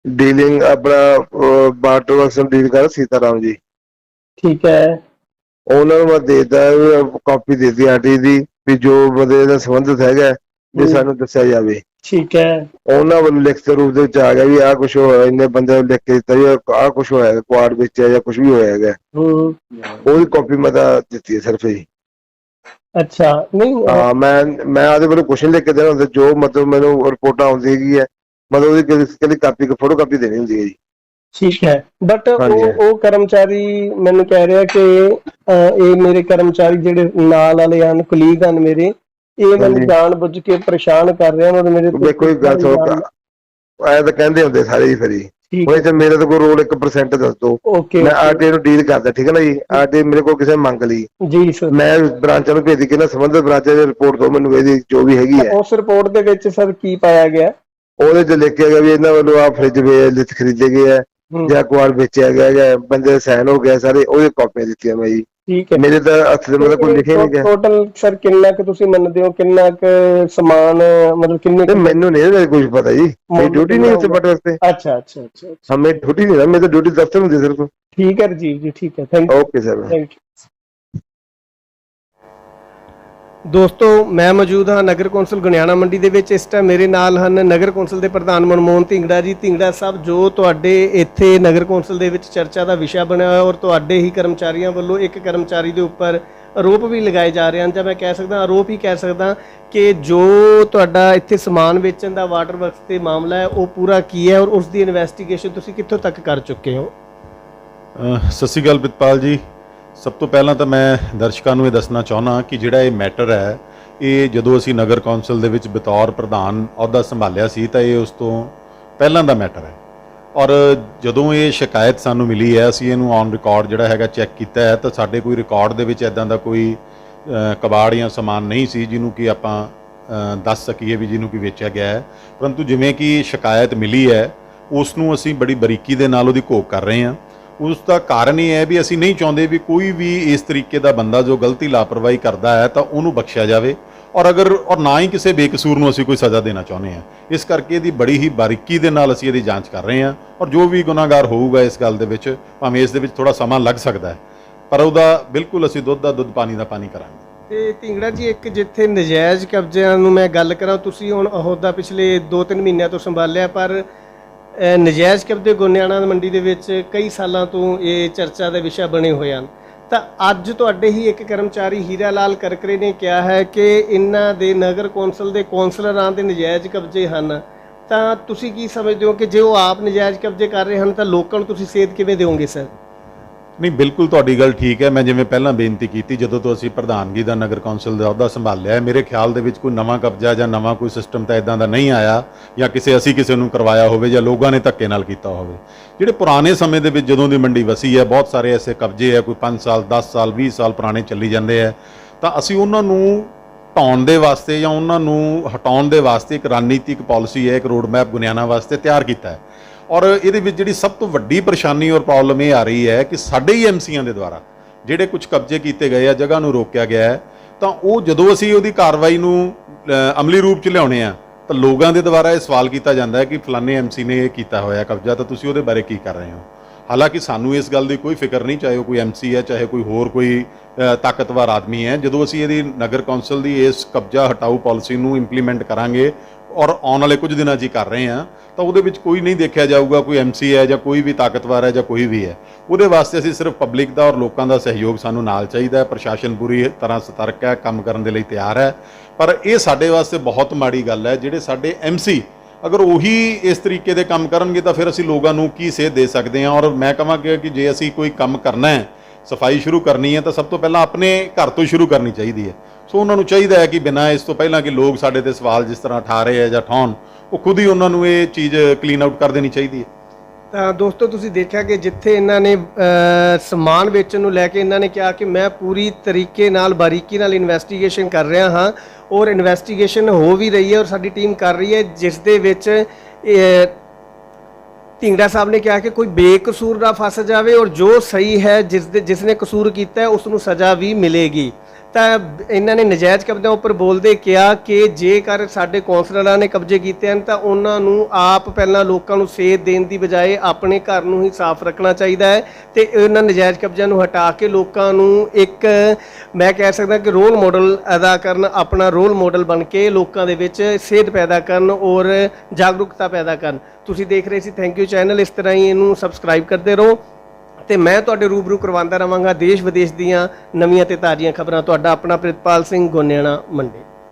ਡੀਲਿੰਗ ਆਪਣਾ ਬਾਟੋ ਵਕਸਨ ਡੀਲ ਕਰ ਸੀਤਾਰਾਮ ਜੀ। ਠੀਕ ਹੈ। ਉਹਨਾਂ ਨੂੰ ਮੈਂ ਦੇਤਾ ਕਾਪੀ ਦੇਤੀ ਆਰਟੀ ਦੀ ਵੀ ਜੋ ਬੰਦੇ ਦਾ ਸੰਬੰਧਿਤ ਹੈਗਾ ਜੇ। ਸਾਨੂੰ ਦੱਸਿਆ ਜਾਵੇ। ਠੀਕ ਹੈ। ਉਹਨਾਂ ਵੱਲੋਂ ਲਿਖਤ ਰੂਪ ਦੇ ਵਿੱਚ ਆ ਗਿਆ ਵੀ ਆਹ ਕੁਝ ਹੋਇਆ ਇੰਨੇ ਬੰਦੇ ਨੂੰ ਲਿਖ ਕੇ ਦਿੱਤਾ ਵੀ ਆਹ ਕੁਝ ਹੋਇਆ ਹੈ ਕੁਆਡ ਵਿੱਚ ਹੈ ਜਾਂ ਕੁਝ ਵੀ ਹੋਇਆ ਹੈਗਾ। ਹੂੰ। ਉਹਦੀ ਕਾਪੀ ਮੈਂ ਤਾਂ ਦਿੱਤੀ ਹੈ ਸਿਰਫ ਜੀ ਅੱਛਾ ਨਹੀਂ ਹਾਂ ਮੈਂ ਮੈਂ ਆਦੇ ਵੱਲੋਂ ਕੁਐਸਚਨ ਲਿਖ ਕੇ ਦੇਣਾ ਹੁੰਦਾ ਜੋ ਮਤਲਬ ਮੈਨੂੰ ਰਿਪੋਰਟਾਂ ਆਉਂਦੀ ਹੈਗੀ ਹੈ ਮਤਲਬ ਉਹਦੀ ਕੱਲੀ ਕੱਲੀ ਕਾਪੀ ਫੋਟੋ ਕਾਪੀ ਦੇਣੀ ਹੁੰਦੀ ਹੈ ਜੀ। ਠੀਕ ਹੈ। ਬਟ। ਉਹ ਉਹ ਕਰਮਚਾਰੀ ਮੈਨੂੰ ਕਹਿ ਰਿਹਾ ਕਿ ਇਹ ਮੇਰੇ ਕਰਮਚਾਰੀ ਜਿਹੜੇ ਨਾਲ ਵਾਲੇ ਹਨ ਕੁਲੀਗ ਹਨ ਮੇਰੇ ਇਹ ਮੈਨੂੰ। ਜਾਣ ਬੁੱਝ ਕੇ ਪਰੇਸ਼ਾਨ ਕਰ ਰਹੇ ਹਨ ਮੇਰੇ ਤੋਂ ਇਹ ਗੱਲ ਸੁਣੋ ਐ ਤਾਂ ਕਹਿੰਦੇ ਹੁੰਦੇ ਸਾਰੇ ਜੀ ਫਰੀ ਉਹਦੇ ਚ ਮੇਰੇ ਤਾਂ ਕੋਈ ਰੋਲ 1% ਦੱਸ ਓਕੇ ਮੈਂ ਆਰਟੀ ਨੂੰ ਡੀਲ ਕਰਦਾ ਠੀਕ ਹੈ ਨਾ ਜੀ? ਆਰਟੀ ਮੇਰੇ ਕੋਲ ਕਿਸੇ ਮੰਗ ਲਈ। ਜੀ ਸਰ ਮੈਂ ਬ੍ਰਾਂਚਾਂ ਨੂੰ ਭੇਜੀ ਕਿ ਨਾ ਸੰਬੰਧਿਤ ਬ੍ਰਾਂਚਾਂ ਦੀ ਰਿਪੋਰਟ ਦੋ ਮੈਨੂੰ ਇਹਦੀ ਜੋ ਵੀ ਹੈਗੀ ਹੈ। ਉਸ ਰਿਪੋਰਟ ਦੇ ਵਿੱਚ ਸਰ ਕੀ ਪਾਇਆ ਗਿਆ? ਉਹਦੇ ਚ ਲਿਖਿਆ ਗਿਆ ਵੀ ਇਹਨਾਂ ਵੱਲੋਂ ਆ ਫ੍ਰਿਜ ਵੇ ਖਰੀਦੇ ਗਏ ਹਮ, ਜਾਂ ਕੁਆਰ ਵੇਚਿਆ ਗਿਆ ਜਾਂ ਬੰਦੇ ਸਾਈਨ ਹੋ ਗਿਆ ਸਾਰੇ ਉਹਦੇ ਕਾਪੀਆਂ ਦਿੱਤੀਆਂ ਮੈਂ ਜੀ ਠੀਕ ਹੈ। ਮੇਰੇ ਤਾਂ ਹੱਥ ਦੇ ਮਤਲਬ ਕੋਈ ਲਿਖਿਆ ਨਹੀਂ ਗਿਆ। ਟੋਟਲ ਸਰ ਕਿੰਨਾ ਕੁ ਤੁਸੀਂ ਮੰਨਦੇ ਹੋ ਕਿੰਨਾ ਕੁ ਸਮਾਨ ਮਤਲਬ ਕਿੰਨੇ ਤੇ ਮੈਨੂੰ ਨਹੀਂ ਇਹਦਾ ਕੁਝ ਪਤਾ ਜੀ। ਮੇਰੀ ਡਿਊਟੀ ਨਹੀਂ ਇੱਥੇ ਬਟ ਵਾਸਤੇ। ਅੱਛਾ ਅੱਛਾ ਅੱਛਾ ਅੱਛਾ। ਹਾਂ ਮੇਰੀ ਡਿਊਟੀ ਨਹੀਂ ਨਾ ਮੇਰੀ ਤਾਂ ਡਿਊਟੀ ਦਫ਼ਤਰ ਹੁੰਦੀ ਸਿਰਫ ਠੀਕ ਹੈ ਰਜੀਵ ਜੀ ਠੀਕ ਹੈ। Thank you okay sir thank you ਦੋਸਤੋ, ਮੈਂ ਮੌਜੂਦ ਹਾਂ ਨਗਰ ਕੌਂਸਲ ਗੁਨਿਆਣਾ ਮੰਡੀ ਦੇ ਵਿੱਚ। ਇਸ ਟਾਈਮ ਮੇਰੇ ਨਾਲ ਹਨ ਨਗਰ ਕੌਂਸਲ ਦੇ ਪ੍ਰਧਾਨ ਮਨਮੋਹਨ ਢਿੰਗੜਾ ਜੀ। ਢਿੰਗੜਾ ਸਾਹਿਬ, ਜੋ ਤੁਹਾਡੇ ਇੱਥੇ ਨਗਰ ਕੌਂਸਲ ਦੇ ਵਿੱਚ ਚਰਚਾ ਦਾ ਵਿਸ਼ਾ ਬਣਿਆ ਹੋਇਆ ਔਰ ਤੁਹਾਡੇ ਹੀ ਕਰਮਚਾਰੀਆਂ ਵੱਲੋਂ ਇੱਕ ਕਰਮਚਾਰੀ ਦੇ ਉੱਪਰ ਆਰੋਪ ਵੀ ਲਗਾਏ ਜਾ ਰਹੇ ਹਨ। ਜਾਂ ਮੈਂ ਕਹਿ ਸਕਦਾ, ਆਰੋਪ ਹੀ ਕਹਿ ਸਕਦਾ ਕਿ ਜੋ ਤੁਹਾਡਾ ਇੱਥੇ ਸਮਾਨ ਵੇਚਣ ਦਾ ਵਾਟਰ ਵਰਕਸ ਤੇ ਮਾਮਲਾ ਹੈ, ਉਹ ਪੂਰਾ ਕੀ ਹੈ ਔਰ ਉਸ ਦੀ ਇਨਵੈਸਟੀਗੇਸ਼ਨ ਤੁਸੀਂ ਕਿੱਥੋਂ ਤੱਕ ਕਰ ਚੁੱਕੇ ਹੋ? ਸਤਿ ਸ਼੍ਰੀ ਅਕਾਲ ਪ੍ਰਿਤਪਾਲ ਜੀ। ਸਭ ਤੋਂ ਪਹਿਲਾਂ ਤਾਂ ਮੈਂ ਦਰਸ਼ਕਾਂ ਨੂੰ ਇਹ ਦੱਸਣਾ ਚਾਹੁੰਦਾ ਕਿ ਜਿਹੜਾ ਇਹ ਮੈਟਰ ਹੈ, ਇਹ ਜਦੋਂ ਅਸੀਂ ਨਗਰ ਕੌਂਸਲ ਦੇ ਵਿੱਚ ਬਤੌਰ ਪ੍ਰਧਾਨ ਅਹੁਦਾ ਸੰਭਾਲਿਆ ਸੀ ਤਾਂ ਇਹ ਉਸ ਤੋਂ ਪਹਿਲਾਂ ਦਾ ਮੈਟਰ ਹੈ। ਔਰ ਜਦੋਂ ਇਹ ਸ਼ਿਕਾਇਤ ਸਾਨੂੰ ਮਿਲੀ ਹੈ, ਅਸੀਂ ਇਹਨੂੰ ਔਨ ਰਿਕਾਰਡ ਜਿਹੜਾ ਹੈਗਾ ਚੈੱਕ ਕੀਤਾ ਹੈ, ਤਾਂ ਸਾਡੇ ਕੋਈ ਰਿਕਾਰਡ ਦੇ ਵਿੱਚ ਐਦਾਂ ਦਾ ਕੋਈ ਕਬਾੜ ਜਾਂ ਸਮਾਨ ਨਹੀਂ ਸੀ ਜਿਹਨੂੰ ਕਿ ਆਪਾਂ ਦੱਸ ਸਕੀਏ ਵੀ ਜਿਹਨੂੰ ਕਿ ਵੇਚਿਆ ਗਿਆ ਹੈ। ਪਰੰਤੂ ਜਿਵੇਂ ਕਿ ਸ਼ਿਕਾਇਤ ਮਿਲੀ ਹੈ, ਉਸ ਨੂੰ ਅਸੀਂ ਬੜੀ ਬਰੀਕੀ ਦੇ ਨਾਲ ਉਹਦੀ ਘੋਖ ਕਰ ਰਹੇ ਹਾਂ। ਉਸ ਦਾ ਕਾਰਨ ਇਹ ਹੈ ਵੀ ਅਸੀਂ ਨਹੀਂ ਚਾਹੁੰਦੇ ਵੀ ਕੋਈ ਵੀ ਇਸ ਤਰੀਕੇ ਦਾ ਬੰਦਾ ਜੋ ਗਲਤੀ ਲਾਪਰਵਾਹੀ ਕਰਦਾ ਹੈ ਤਾਂ ਉਹਨੂੰ ਬਖਸ਼ਿਆ ਜਾਵੇ। ਔਰ ਅਗਰ, ਔਰ ਨਾ ਹੀ ਕਿਸੇ ਬੇਕਸੂਰ ਨੂੰ ਅਸੀਂ ਕੋਈ ਸਜ਼ਾ ਦੇਣਾ ਚਾਹੁੰਦੇ ਹਾਂ। ਇਸ ਕਰਕੇ ਇਹਦੀ ਬੜੀ ਹੀ ਬਾਰੀਕੀ ਦੇ ਨਾਲ ਅਸੀਂ ਇਹਦੀ ਜਾਂਚ ਕਰ ਰਹੇ ਹਾਂ। ਔਰ ਜੋ ਵੀ ਗੁਨਾਹਗਾਰ ਹੋਊਗਾ ਇਸ ਗੱਲ ਦੇ ਵਿੱਚ, ਭਾਵੇਂ ਇਸ ਦੇ ਵਿੱਚ ਥੋੜਾ ਸਮਾਂ ਲੱਗ ਸਕਦਾ ਹੈ। ਪਰ ਉਹਦਾ ਬਿਲਕੁਲ ਅਸੀਂ ਦੁੱਧ ਦਾ ਦੁੱਧ, ਪਾਣੀ ਦਾ ਪਾਣੀ ਕਰਾਂਗੇ। ਤੇ ਢਿੰਗੜਾ ਜੀ, ਇੱਕ ਜਿੱਥੇ ਨਜਾਇਜ਼ ਕਬਜ਼ਿਆਂ ਨੂੰ ਮੈਂ ਗੱਲ ਕਰਾਂ, ਤੁਸੀਂ ਹੁਣ ਅਹੁਦਾ ਪਿਛਲੇ 2-3 ਮਹੀਨਿਆਂ ਤੋਂ ਸੰਭਾਲਿਆ, ਪਰ ਨਜਾਇਜ਼ ਕਬਜ਼ੇ ਗੋਨਿਆਣਾ ਮੰਡੀ ਦੇ ਵਿੱਚ ਕਈ ਸਾਲਾਂ ਤੋਂ ਇਹ ਚਰਚਾ ਦਾ ਵਿਸ਼ਾ ਬਣੇ ਹੋਏ ਹਨ। ਤਾਂ ਅੱਜ ਤੁਹਾਡੇ ਹੀ ਇੱਕ ਕਰਮਚਾਰੀ ਹੀਰਾ ਲਾਲ ਕਰਕਰੇ ਨੇ ਕਿਹਾ ਹੈ ਕਿ ਇਹਨਾਂ ਦੇ ਨਗਰ ਕੌਂਸਲ ਦੇ ਕੌਂਸਲਰਾਂ ਦੇ ਨਜਾਇਜ਼ ਕਬਜ਼ੇ ਹਨ। ਤਾਂ ਤੁਸੀਂ ਕੀ ਸਮਝਦੇ ਹੋ ਕਿ ਜੇ ਉਹ ਆਪ ਨਜਾਇਜ਼ ਕਬਜ਼ੇ ਕਰ ਰਹੇ ਹਨ ਤਾਂ ਲੋਕਾਂ ਨੂੰ ਤੁਸੀਂ ਸੇਧ ਕਿਵੇਂ ਦਿਓਗੇ, ਸਰ? ਨਹੀਂ, ਬਿਲਕੁਲ ਤੁਹਾਡੀ ਗੱਲ ਠੀਕ ਹੈ। ਮੈਂ ਜਿਵੇਂ ਪਹਿਲਾਂ ਬੇਨਤੀ ਕੀਤੀ, ਜਦੋਂ ਤੋਂ ਅਸੀਂ ਪ੍ਰਧਾਨਗੀ ਦਾ ਨਗਰ ਕੌਂਸਲ ਦਾ ਅਹੁਦਾ ਸੰਭਾਲਿਆ ਹੈ, ਮੇਰੇ ਖਿਆਲ ਦੇ ਵਿੱਚ ਕੋਈ ਨਵਾਂ ਕਬਜ਼ਾ ਜਾਂ ਨਵਾਂ ਕੋਈ ਸਿਸਟਮ ਤਾਂ ਇਦਾਂ ਦਾ ਨਹੀਂ ਆਇਆ ਜਾਂ ਕਿਸੇ ਅਸੀਂ ਕਿਸੇ ਨੂੰ ਕਰਵਾਇਆ ਹੋਵੇ ਜਾਂ ਲੋਕਾਂ ਨੇ ਧੱਕੇ ਨਾਲ ਕੀਤਾ ਹੋਵੇ। ਜਿਹੜੇ ਪੁਰਾਣੇ ਸਮੇਂ ਦੇ ਵਿੱਚ ਜਦੋਂ ਦੀ ਮੰਡੀ ਵਸੀ ਹੈ, ਬਹੁਤ ਸਾਰੇ ਐਸੇ ਕਬਜ਼ੇ ਹੈ, ਕੋਈ 5 ਸਾਲ 10 ਸਾਲ 20 ਸਾਲ ਪੁਰਾਣੇ ਚੱਲੀ ਜਾਂਦੇ ਹੈ। ਤਾਂ ਅਸੀਂ ਉਹਨਾਂ ਨੂੰ ਢਾਉਣ ਦੇ ਵਾਸਤੇ ਜਾਂ ਉਹਨਾਂ ਨੂੰ ਹਟਾਉਣ ਦੇ ਵਾਸਤੇ ਇੱਕ ਰਣਨੀਤਿਕ ਪਾਲਿਸੀ ਹੈ, ਇੱਕ ਰੋਡ ਮੈਪ ਗੁਨਿਆਣਾ ਵਾਸਤੇ ਤਿਆਰ ਕੀਤਾ ਹੈ। ਔਰ ਇਹਦੇ ਵਿੱਚ ਜਿਹੜੀ ਸਭ ਤੋਂ ਵੱਡੀ ਪਰੇਸ਼ਾਨੀ ਔਰ ਪ੍ਰੋਬਲਮ ਇਹ ਆ ਰਹੀ ਹੈ ਕਿ ਸਾਡੇ ਹੀ ਐਮਸੀਆਂ ਦੇ ਦੁਆਰਾ ਜਿਹੜੇ ਕੁਝ ਕਬਜ਼ੇ ਕੀਤੇ ਗਏ ਆ, ਜਗ੍ਹਾ ਨੂੰ ਰੋਕਿਆ ਗਿਆ ਹੈ, ਤਾਂ ਉਹ ਜਦੋਂ ਅਸੀਂ ਉਹਦੀ ਕਾਰਵਾਈ ਨੂੰ ਅਮਲੀ ਰੂਪ ਚ ਲਿਆਉਣੇ ਆ, ਤਾਂ ਲੋਕਾਂ ਦੇ ਦੁਆਰਾ ਇਹ ਸਵਾਲ ਕੀਤਾ ਜਾਂਦਾ ਹੈ ਕਿ ਫਲਾਣੇ ਐਮਸੀ ਨੇ ਇਹ ਕੀਤਾ ਹੋਇਆ ਕਬਜ਼ਾ, ਤਾਂ ਤੁਸੀਂ ਉਹਦੇ ਬਾਰੇ ਕੀ ਕਰ ਰਹੇ ਹੋ? ਹਾਲਾਂਕਿ ਸਾਨੂੰ ਇਸ ਗੱਲ ਦੀ ਕੋਈ ਫਿਕਰ ਨਹੀਂ, ਚਾਹੇ ਉਹ ਕੋਈ ਐਮਸੀ ਹੈ, ਚਾਹੇ ਕੋਈ ਹੋਰ ਕੋਈ ਤਾਕਤਵਰ ਆਦਮੀ ਹੈ, ਜਦੋਂ ਅਸੀਂ ਇਹਦੀ ਨਗਰ ਕੌਂਸਲ ਦੀ ਇਸ ਕਬਜ਼ਾ ਹਟਾਓ ਪਾਲਿਸੀ ਨੂੰ ਇੰਪਲੀਮੈਂਟ ਕਰਾਂਗੇ ਔਰ ਆਉਣ ਵਾਲੇ ਕੁਝ ਦਿਨਾਂ 'ਚ ਹੀ ਕਰ ਰਹੇ ਹਾਂ, ਤਾਂ ਉਹਦੇ ਵਿੱਚ ਕੋਈ ਨਹੀਂ ਦੇਖਿਆ ਜਾਊਗਾ, ਕੋਈ ਐਮਸੀ ਹੈ ਜਾਂ ਕੋਈ ਵੀ ਤਾਕਤਵਰ ਹੈ ਜਾਂ ਕੋਈ ਵੀ ਹੈ। ਉਹਦੇ ਵਾਸਤੇ ਅਸੀਂ ਸਿਰਫ ਪਬਲਿਕ ਦਾ ਔਰ ਲੋਕਾਂ ਦਾ ਸਹਿਯੋਗ ਸਾਨੂੰ ਨਾਲ ਚਾਹੀਦਾ ਹੈ। ਪ੍ਰਸ਼ਾਸਨ ਪੂਰੀ ਤਰ੍ਹਾਂ ਸਤਰਕ ਹੈ, ਕੰਮ ਕਰਨ ਦੇ ਲਈ ਤਿਆਰ ਹੈ। ਪਰ ਇਹ ਸਾਡੇ ਵਾਸਤੇ ਬਹੁਤ ਮਾੜੀ ਗੱਲ ਹੈ, ਜਿਹੜੇ ਸਾਡੇ ਐਮਸੀ ਅਗਰ ਉਹੀ ਇਸ ਤਰੀਕੇ ਦੇ ਕੰਮ ਕਰਨਗੇ ਤਾਂ ਫਿਰ ਅਸੀਂ ਲੋਕਾਂ ਨੂੰ ਕੀ ਸੇਧ ਦੇ ਸਕਦੇ ਹਾਂ? ਔਰ ਮੈਂ ਕਹਾਂਗਾ ਕਿ ਜੇ ਅਸੀਂ ਕੋਈ ਕੰਮ ਕਰਨਾ ਹੈ, ਸਫ਼ਾਈ ਸ਼ੁਰੂ ਕਰਨੀ ਹੈ, ਤਾਂ ਸਭ ਤੋਂ ਪਹਿਲਾਂ ਆਪਣੇ ਘਰ ਤੋਂ ਸ਼ੁਰੂ ਕਰਨੀ ਚਾਹੀਦੀ ਹੈ। ਸੋ ਉਹਨਾਂ ਨੂੰ ਚਾਹੀਦਾ ਹੈ ਕਿ ਬਿਨਾਂ ਇਸ ਤੋਂ ਪਹਿਲਾਂ ਕਿ ਲੋਕ ਸਾਡੇ ਤੇ ਸਵਾਲ ਜਿਸ ਤਰ੍ਹਾਂ ਠਾ ਰਹੇ ਹੈ ਜਾਂ ਠਾਉਣ ਉਹ ਖੁਦ ਹੀ ਉਹਨਾਂ ਨੂੰ ਇਹ ਚੀਜ਼ ਕਲੀਨ ਆਊਟ ਕਰ ਦੇਣੀ ਚਾਹੀਦੀ ਹੈ। ਤਾਂ ਦੋਸਤੋ ਤੁਸੀਂ ਦੇਖਿਆ ਕਿ ਜਿੱਥੇ ਇਹਨਾਂ ਨੇ ਸਮਾਨ ਵੇਚਣ ਨੂੰ ਲੈ ਕੇ ਇਹਨਾਂ ਨੇ ਕਿਹਾ ਕਿ ਮੈਂ ਪੂਰੀ ਤਰੀਕੇ ਨਾਲ ਬਾਰੀਕੀ ਨਾਲ ਇਨਵੈਸਟੀਗੇਸ਼ਨ ਕਰ ਰਿਹਾ ਹਾਂ ਔਰ ਇਨਵੈਸਟੀਗੇਸ਼ਨ ਹੋ ਵੀ ਰਹੀ ਹੈ ਔਰ ਸਾਡੀ ਟੀਮ ਕਰ ਰਹੀ ਹੈ ਜਿਸ ਦੇ ਵਿੱਚ ਇਹ, ਢਿੰਗੜਾ ਸਾਹਿਬ ਨੇ ਕਿਹਾ ਕਿ ਕੋਈ ਬੇਕਸੂਰ ਨਾ ਫਸ ਜਾਵੇ ਔਰ ਜੋ ਸਹੀ ਹੈ ਜਿਸ ਦੇ ਜਿਸ ਨੇ ਕਸੂਰ ਕੀਤਾ ਹੈ ਉਸ ਨੂੰ ਸਜ਼ਾ ਵੀ ਮਿਲੇਗੀ। ਤਾਂ ਇਹਨਾਂ ਨੇ ਨਜਾਇਜ਼ ਕਬਜ਼ਿਆਂ ਉੱਪਰ ਬੋਲਦੇ ਕਿਹਾ ਕਿ ਜੇਕਰ ਸਾਡੇ ਕੌਂਸਲਰਾਂ ਨੇ ਕਬਜ਼ੇ ਕੀਤੇ ਹਨ ਤਾਂ ਉਹਨਾਂ ਨੂੰ ਆਪ ਪਹਿਲਾਂ ਲੋਕਾਂ ਨੂੰ ਸੇਧ ਦੇਣ ਦੀ ਬਜਾਏ ਆਪਣੇ ਘਰ ਨੂੰ ਹੀ ਸਾਫ਼ ਰੱਖਣਾ ਚਾਹੀਦਾ ਹੈ ਤੇ ਇਹਨਾਂ ਨਜਾਇਜ਼ ਕਬਜ਼ਿਆਂ ਨੂੰ ਹਟਾ ਕੇ ਲੋਕਾਂ ਨੂੰ ਇੱਕ, ਮੈਂ ਕਹਿ ਸਕਦਾ ਕਿ ਰੋਲ ਮਾਡਲ ਅਦਾ ਕਰਨ, ਆਪਣਾ ਰੋਲ ਮਾਡਲ ਬਣ ਕੇ ਲੋਕਾਂ ਦੇ ਵਿੱਚ ਸੇਧ ਪੈਦਾ ਕਰਨ ਔਰ ਜਾਗਰੂਕਤਾ ਪੈਦਾ ਕਰਨ। ਤੁਸੀਂ ਦੇਖ ਰਹੇ ਸੀ ਥੈਂਕ ਯੂ ਚੈਨਲ ਇਸ ਤਰ੍ਹਾਂ ਹੀ ਇਹਨੂੰ ਸਬਸਕ੍ਰਾਈਬ ਕਰਦੇ ਰਹੋ। ਤੇ ਮੈਂ ਤੁਹਾਡੇ ਰੂਬਰੂ ਕਰਵਾਉਂਦਾ ਰਵਾਂਗਾ ਦੇਸ਼ ਵਿਦੇਸ਼ ਦੀਆਂ ਨਵੀਆਂ ਤੇ ਤਾਜ਼ੀਆਂ ਖਬਰਾਂ। ਤੁਹਾਡਾ ਆਪਣਾ ਪ੍ਰਿਤਪਾਲ ਸਿੰਘ ਗੋਨਿਆਣਾ ਮੰਡੀ।